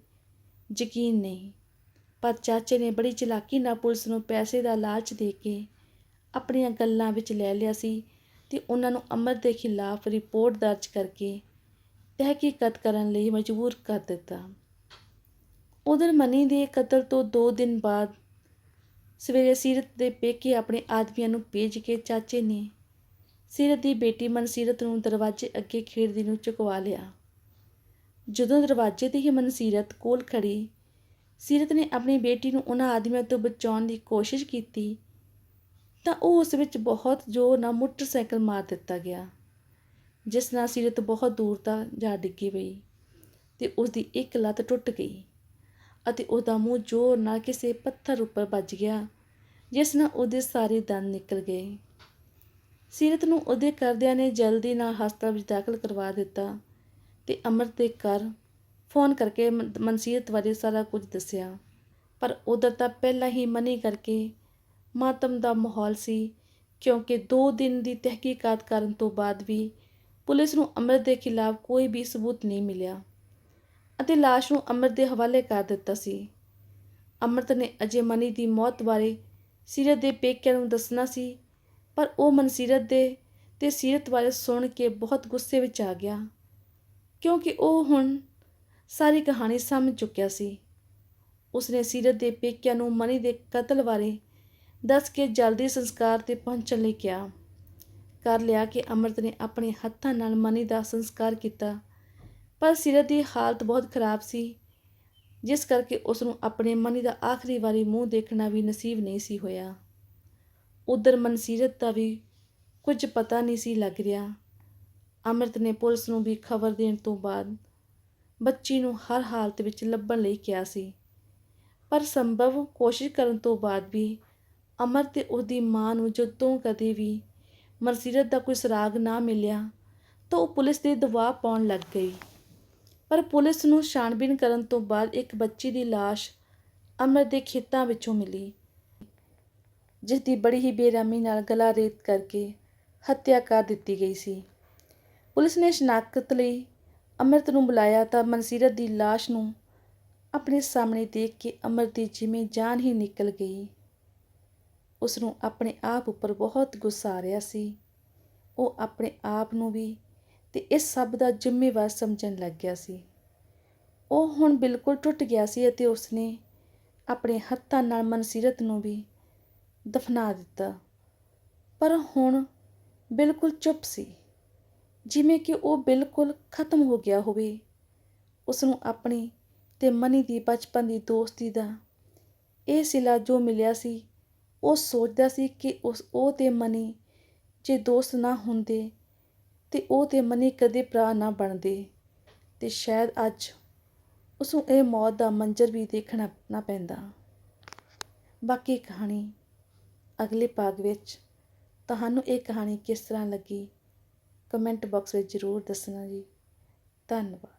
ਯਕੀਨ ਨਹੀਂ। ਪਰ ਚਾਚੇ ਨੇ ਬੜੀ ਚਲਾਕੀ ਨਾਲ ਪੁਲਿਸ ਨੂੰ ਪੈਸੇ ਦਾ ਲਾਲਚ ਦੇ ਕੇ ਆਪਣੀਆਂ ਗੱਲਾਂ ਵਿੱਚ ਲੈ ਲਿਆ ਸੀ। ਅਤੇ ਉਹਨਾਂ ਨੂੰ ਅਮਰ ਦੇ ਖਿਲਾਫ ਰਿਪੋਰਟ ਦਰਜ ਕਰਕੇ ਤਹਿਕੀਕਤ ਕਰਨ ਲਈ ਮਜਬੂਰ ਕਰ ਦਿੱਤਾ। ਉਧਰ ਮਨੀ ਦੇ ਕਤਲ ਤੋਂ 2 ਦਿਨ ਬਾਅਦ ਸਵੇਰੇ ਸੀਰਤ ਦੇ ਪੇਕੇ ਆਪਣੇ ਆਦਮੀਆਂ ਨੂੰ ਭੇਜ ਕੇ ਚਾਚੇ ਨੇ ਸੀਰਤ ਦੀ ਬੇਟੀ ਮਨਸੀਰਤ ਨੂੰ ਦਰਵਾਜ਼ੇ ਅੱਗੇ ਖੇਡਦੀ ਨੂੰ ਚੁਕਵਾ ਲਿਆ। ਜਦੋਂ ਦਰਵਾਜ਼ੇ ਤੇ ਹੀ ਮਨਸੀਰਤ ਕੋਲ ਖੜੀ, ਸੀਰਤ ਨੇ ਆਪਣੀ ਬੇਟੀ ਨੂੰ ਉਹਨਾਂ ਆਦਮੀਆਂ ਤੋਂ ਬਚਾਉਣ ਦੀ ਕੋਸ਼ਿਸ਼ ਕੀਤੀ ਤਾਂ ਉਹ ਉਸ ਵਿੱਚ ਬਹੁਤ ਜ਼ੋਰ ਨਾਲ ਮੋਟਰਸਾਈਕਲ ਮਾਰ ਦਿੱਤਾ ਗਿਆ, ਜਿਸ ਨਾਲ ਸੀਰਤ ਬਹੁਤ ਦੂਰ ਤੱਕ ਜਾ ਡਿੱਗੀ ਪਈ ਤੇ ਉਸ ਦੀ ਇੱਕ ਲੱਤ ਟੁੱਟ ਗਈ ਅਤੇ ਉਹਦਾ ਮੂੰਹ ਜ਼ੋਰ ਨਾਲ ਕਿਸੇ ਪੱਥਰ ਉੱਪਰ ਵੱਜ ਗਿਆ, ਜਿਸ ਨਾਲ ਉਹਦੇ ਸਾਰੇ ਦੰਦ ਨਿਕਲ ਗਏ। ਸੀਰਤ ਨੂੰ ਉਹਦੇ ਕਰਦਿਆਂ ਨੇ ਜਲਦੀ ਨਾਲ ਹਸਪਤਾਲ ਵਿੱਚ ਦਾਖਲ ਕਰਵਾ ਦਿੱਤਾ ਤੇ ਅਮਰਤ ਦੇ ਘਰ ਫੋਨ ਕਰਕੇ ਮਨਸੀਰਤ ਬਾਰੇ ਸਾਰਾ ਕੁਝ ਦੱਸਿਆ। ਪਰ ਉਧਰ ਤਾਂ ਪਹਿਲਾਂ ਹੀ ਮਨੀ ਕਰਕੇ ਮਾਤਮ ਦਾ ਮਾਹੌਲ ਸੀ, ਕਿਉਂਕਿ 2 ਦਿਨ ਦੀ ਤਹਿਕੀਕਾਤ ਕਰਨ ਤੋਂ ਬਾਅਦ ਵੀ ਪੁਲਿਸ ਨੂੰ ਅਮਰਤ ਦੇ ਖਿਲਾਫ ਕੋਈ ਵੀ ਸਬੂਤ ਨਹੀਂ ਮਿਲਿਆ ਅਤੇ ਲਾਸ਼ ਨੂੰ ਅਮਰ ਦੇ ਹਵਾਲੇ ਕਰ ਦਿੱਤਾ ਸੀ। ਅਮਰਤ ਨੇ ਅਜੇ ਮਨੀ ਦੀ ਮੌਤ ਬਾਰੇ ਸੀਰਤ ਦੇ ਪੇਕਿਆਂ ਨੂੰ ਦੱਸਣਾ ਸੀ, ਪਰ ਉਹ ਮਨਸੀਰਤ ਦੇ ਤੇ ਸੀਰਤ ਬਾਰੇ ਸੁਣ ਕੇ ਬਹੁਤ ਗੁੱਸੇ ਵਿੱਚ ਆ ਗਿਆ, ਕਿਉਂਕਿ ਉਹ ਹੁਣ ਸਾਰੀ ਕਹਾਣੀ ਸਮਝ ਚੁੱਕਿਆ ਸੀ। ਉਸਨੇ ਸੀਰਤ ਦੇ ਪੇਕਿਆਂ ਨੂੰ ਮਨੀ ਦੇ ਕਤਲ ਬਾਰੇ ਦੱਸ ਕੇ ਜਲਦੀ ਸੰਸਕਾਰ ਤੇ ਪਹੁੰਚਣ ਲਈ ਕਿਹਾ। ਕਰ ਲਿਆ ਕਿ ਅਮਰਤ ਨੇ ਆਪਣੇ ਹੱਥਾਂ ਨਾਲ ਮਨੀ ਦਾ ਸੰਸਕਾਰ ਕੀਤਾ। ਪਰ ਸਿਰਤ ਦੀ ਹਾਲਤ ਬਹੁਤ ਖਰਾਬ ਸੀ, ਜਿਸ ਕਰਕੇ ਉਸ ਨੂੰ ਆਪਣੇ ਮਨੀ ਦਾ ਆਖਰੀ ਵਾਰੀ ਮੂੰਹ ਦੇਖਣਾ ਵੀ ਨਸੀਬ ਨਹੀਂ ਸੀ ਹੋਇਆ। ਉਧਰ ਮਨਸੀਰਤ ਦਾ ਵੀ ਕੁਝ ਪਤਾ ਨਹੀਂ ਸੀ ਲੱਗ ਰਿਹਾ। ਅਮਰਤ ਨੇ ਪੁਲਿਸ ਨੂੰ ਵੀ ਖਬਰ ਦੇਣ ਤੋਂ ਬਾਅਦ ਬੱਚੀ ਨੂੰ ਹਰ ਹਾਲਤ ਵਿੱਚ ਲੱਭਣ ਲਈ ਕਿਹਾ ਸੀ। ਪਰ ਸੰਭਵ ਕੋਸ਼ਿਸ਼ ਕਰਨ ਤੋਂ ਬਾਅਦ ਵੀ ਅਮਰ ਤੇ ਉਹਦੀ ਮਾਂ ਨੂੰ ਜਦੋਂ ਕਦੇ ਵੀ ਮਨਸੀਰਤ ਦਾ ਕੋਈ ਸੁਰਾਗ ਨਾ ਮਿਲਿਆ ਤਾਂ ਉਹ ਪੁਲਿਸ ਦੇ ਦਬਾਅ ਪਾਉਣ ਲੱਗ ਗਈ। ਪਰ ਪੁਲਿਸ ਨੂੰ ਛਾਣਬੀਨ ਕਰਨ ਤੋਂ ਬਾਅਦ ਇੱਕ ਬੱਚੀ ਦੀ ਲਾਸ਼ ਅਮਰ ਦੇ ਖੇਤਾਂ ਵਿੱਚੋਂ ਮਿਲੀ ਜਿਸ ਦੀ ਬੜੀ ਹੀ ਬੇਰਹਿਮੀ ਨਾਲ ਗਲਾ ਰੇਤ ਕਰਕੇ ਹੱਤਿਆ ਕਰ ਦਿੱਤੀ ਗਈ ਸੀ। ਪੁਲਿਸ ਨੇ ਸ਼ਨਾਖਤ ਲਈ ਅਮਰਤ ਨੂੰ ਬੁਲਾਇਆ ਤਾਂ ਮਨਸੀਰਤ ਦੀ ਲਾਸ਼ ਨੂੰ ਆਪਣੇ ਸਾਹਮਣੇ ਦੇਖ ਕੇ ਅਮਰ ਦੀ ਜਿਵੇਂ ਜਾਨ ਹੀ ਨਿਕਲ ਗਈ। ਉਸ ਨੂੰ ਆਪਣੇ ਆਪ ਉੱਪਰ ਬਹੁਤ ਗੁੱਸਾ ਆ ਰਿਹਾ ਸੀ। ਉਹ ਆਪਣੇ ਆਪ ਨੂੰ ਵੀ ਤੇ ਇਸ ਸਭ ਦਾ ਜ਼ਿੰਮੇਵਾਰ ਸਮਝਣ ਲੱਗ ਗਿਆ ਸੀ। ਉਹ ਹੁਣ ਬਿਲਕੁਲ ਟੁੱਟ ਗਿਆ ਸੀ ਅਤੇ ਉਸਨੇ ਆਪਣੇ ਹੱਥਾਂ ਨਾਲ ਮਨਸੀਰਤ ਨੂੰ ਵੀ ਦਫਨਾ ਦਿੱਤਾ। ਪਰ ਹੁਣ ਬਿਲਕੁਲ ਚੁੱਪ ਸੀ। ਜਿਵੇਂ ਕਿ ਉਹ ਬਿਲਕੁਲ ਖਤਮ ਹੋ ਗਿਆ ਹੋਵੇ। ਉਸ ਨੂੰ ਆਪਣੀ ਤੇ ਮਨੀ ਦੀ ਬਚਪਨ ਦੀ ਦੋਸਤੀ ਦਾ ਇਹ ਸਿਲਾ ਜੋ ਮਿਲਿਆ ਸੀ ਉਹ ਸੋਚਦਾ ਸੀ ਕਿ ਉਸ ਉਹ ਤੇ ਮਨੀ ਜੇ ਦੋਸਤ ਨਾ ਹੁੰਦੇ ਤੇ ਉਹ ਤੇ ਮਨੀ ਕਦੇ ਭਰਾ ਨਾ ਬਣਦੇ। ਤੇ ਸ਼ਾਇਦ ਅੱਜ ਉਸ ਨੂੰ ਇਹ ਮੌਤ ਦਾ ਮੰਜ਼ਰ ਵੀ ਦੇਖਣਾ ਨਾ ਪੈਂਦਾ। ਬਾਕੀ ਕਹਾਣੀ ਅਗਲੇ ਭਾਗ ਵਿੱਚ ਤੁਹਾਨੂੰ ਇਹ ਕਹਾਣੀ ਕਿਸ ਤਰ੍ਹਾਂ ਲੱਗੀ, ਕਮੈਂਟ ਬਾਕਸ ਵਿੱਚ ਜ਼ਰੂਰ ਦੱਸਣਾ ਜੀ। ਧੰਨਵਾਦ।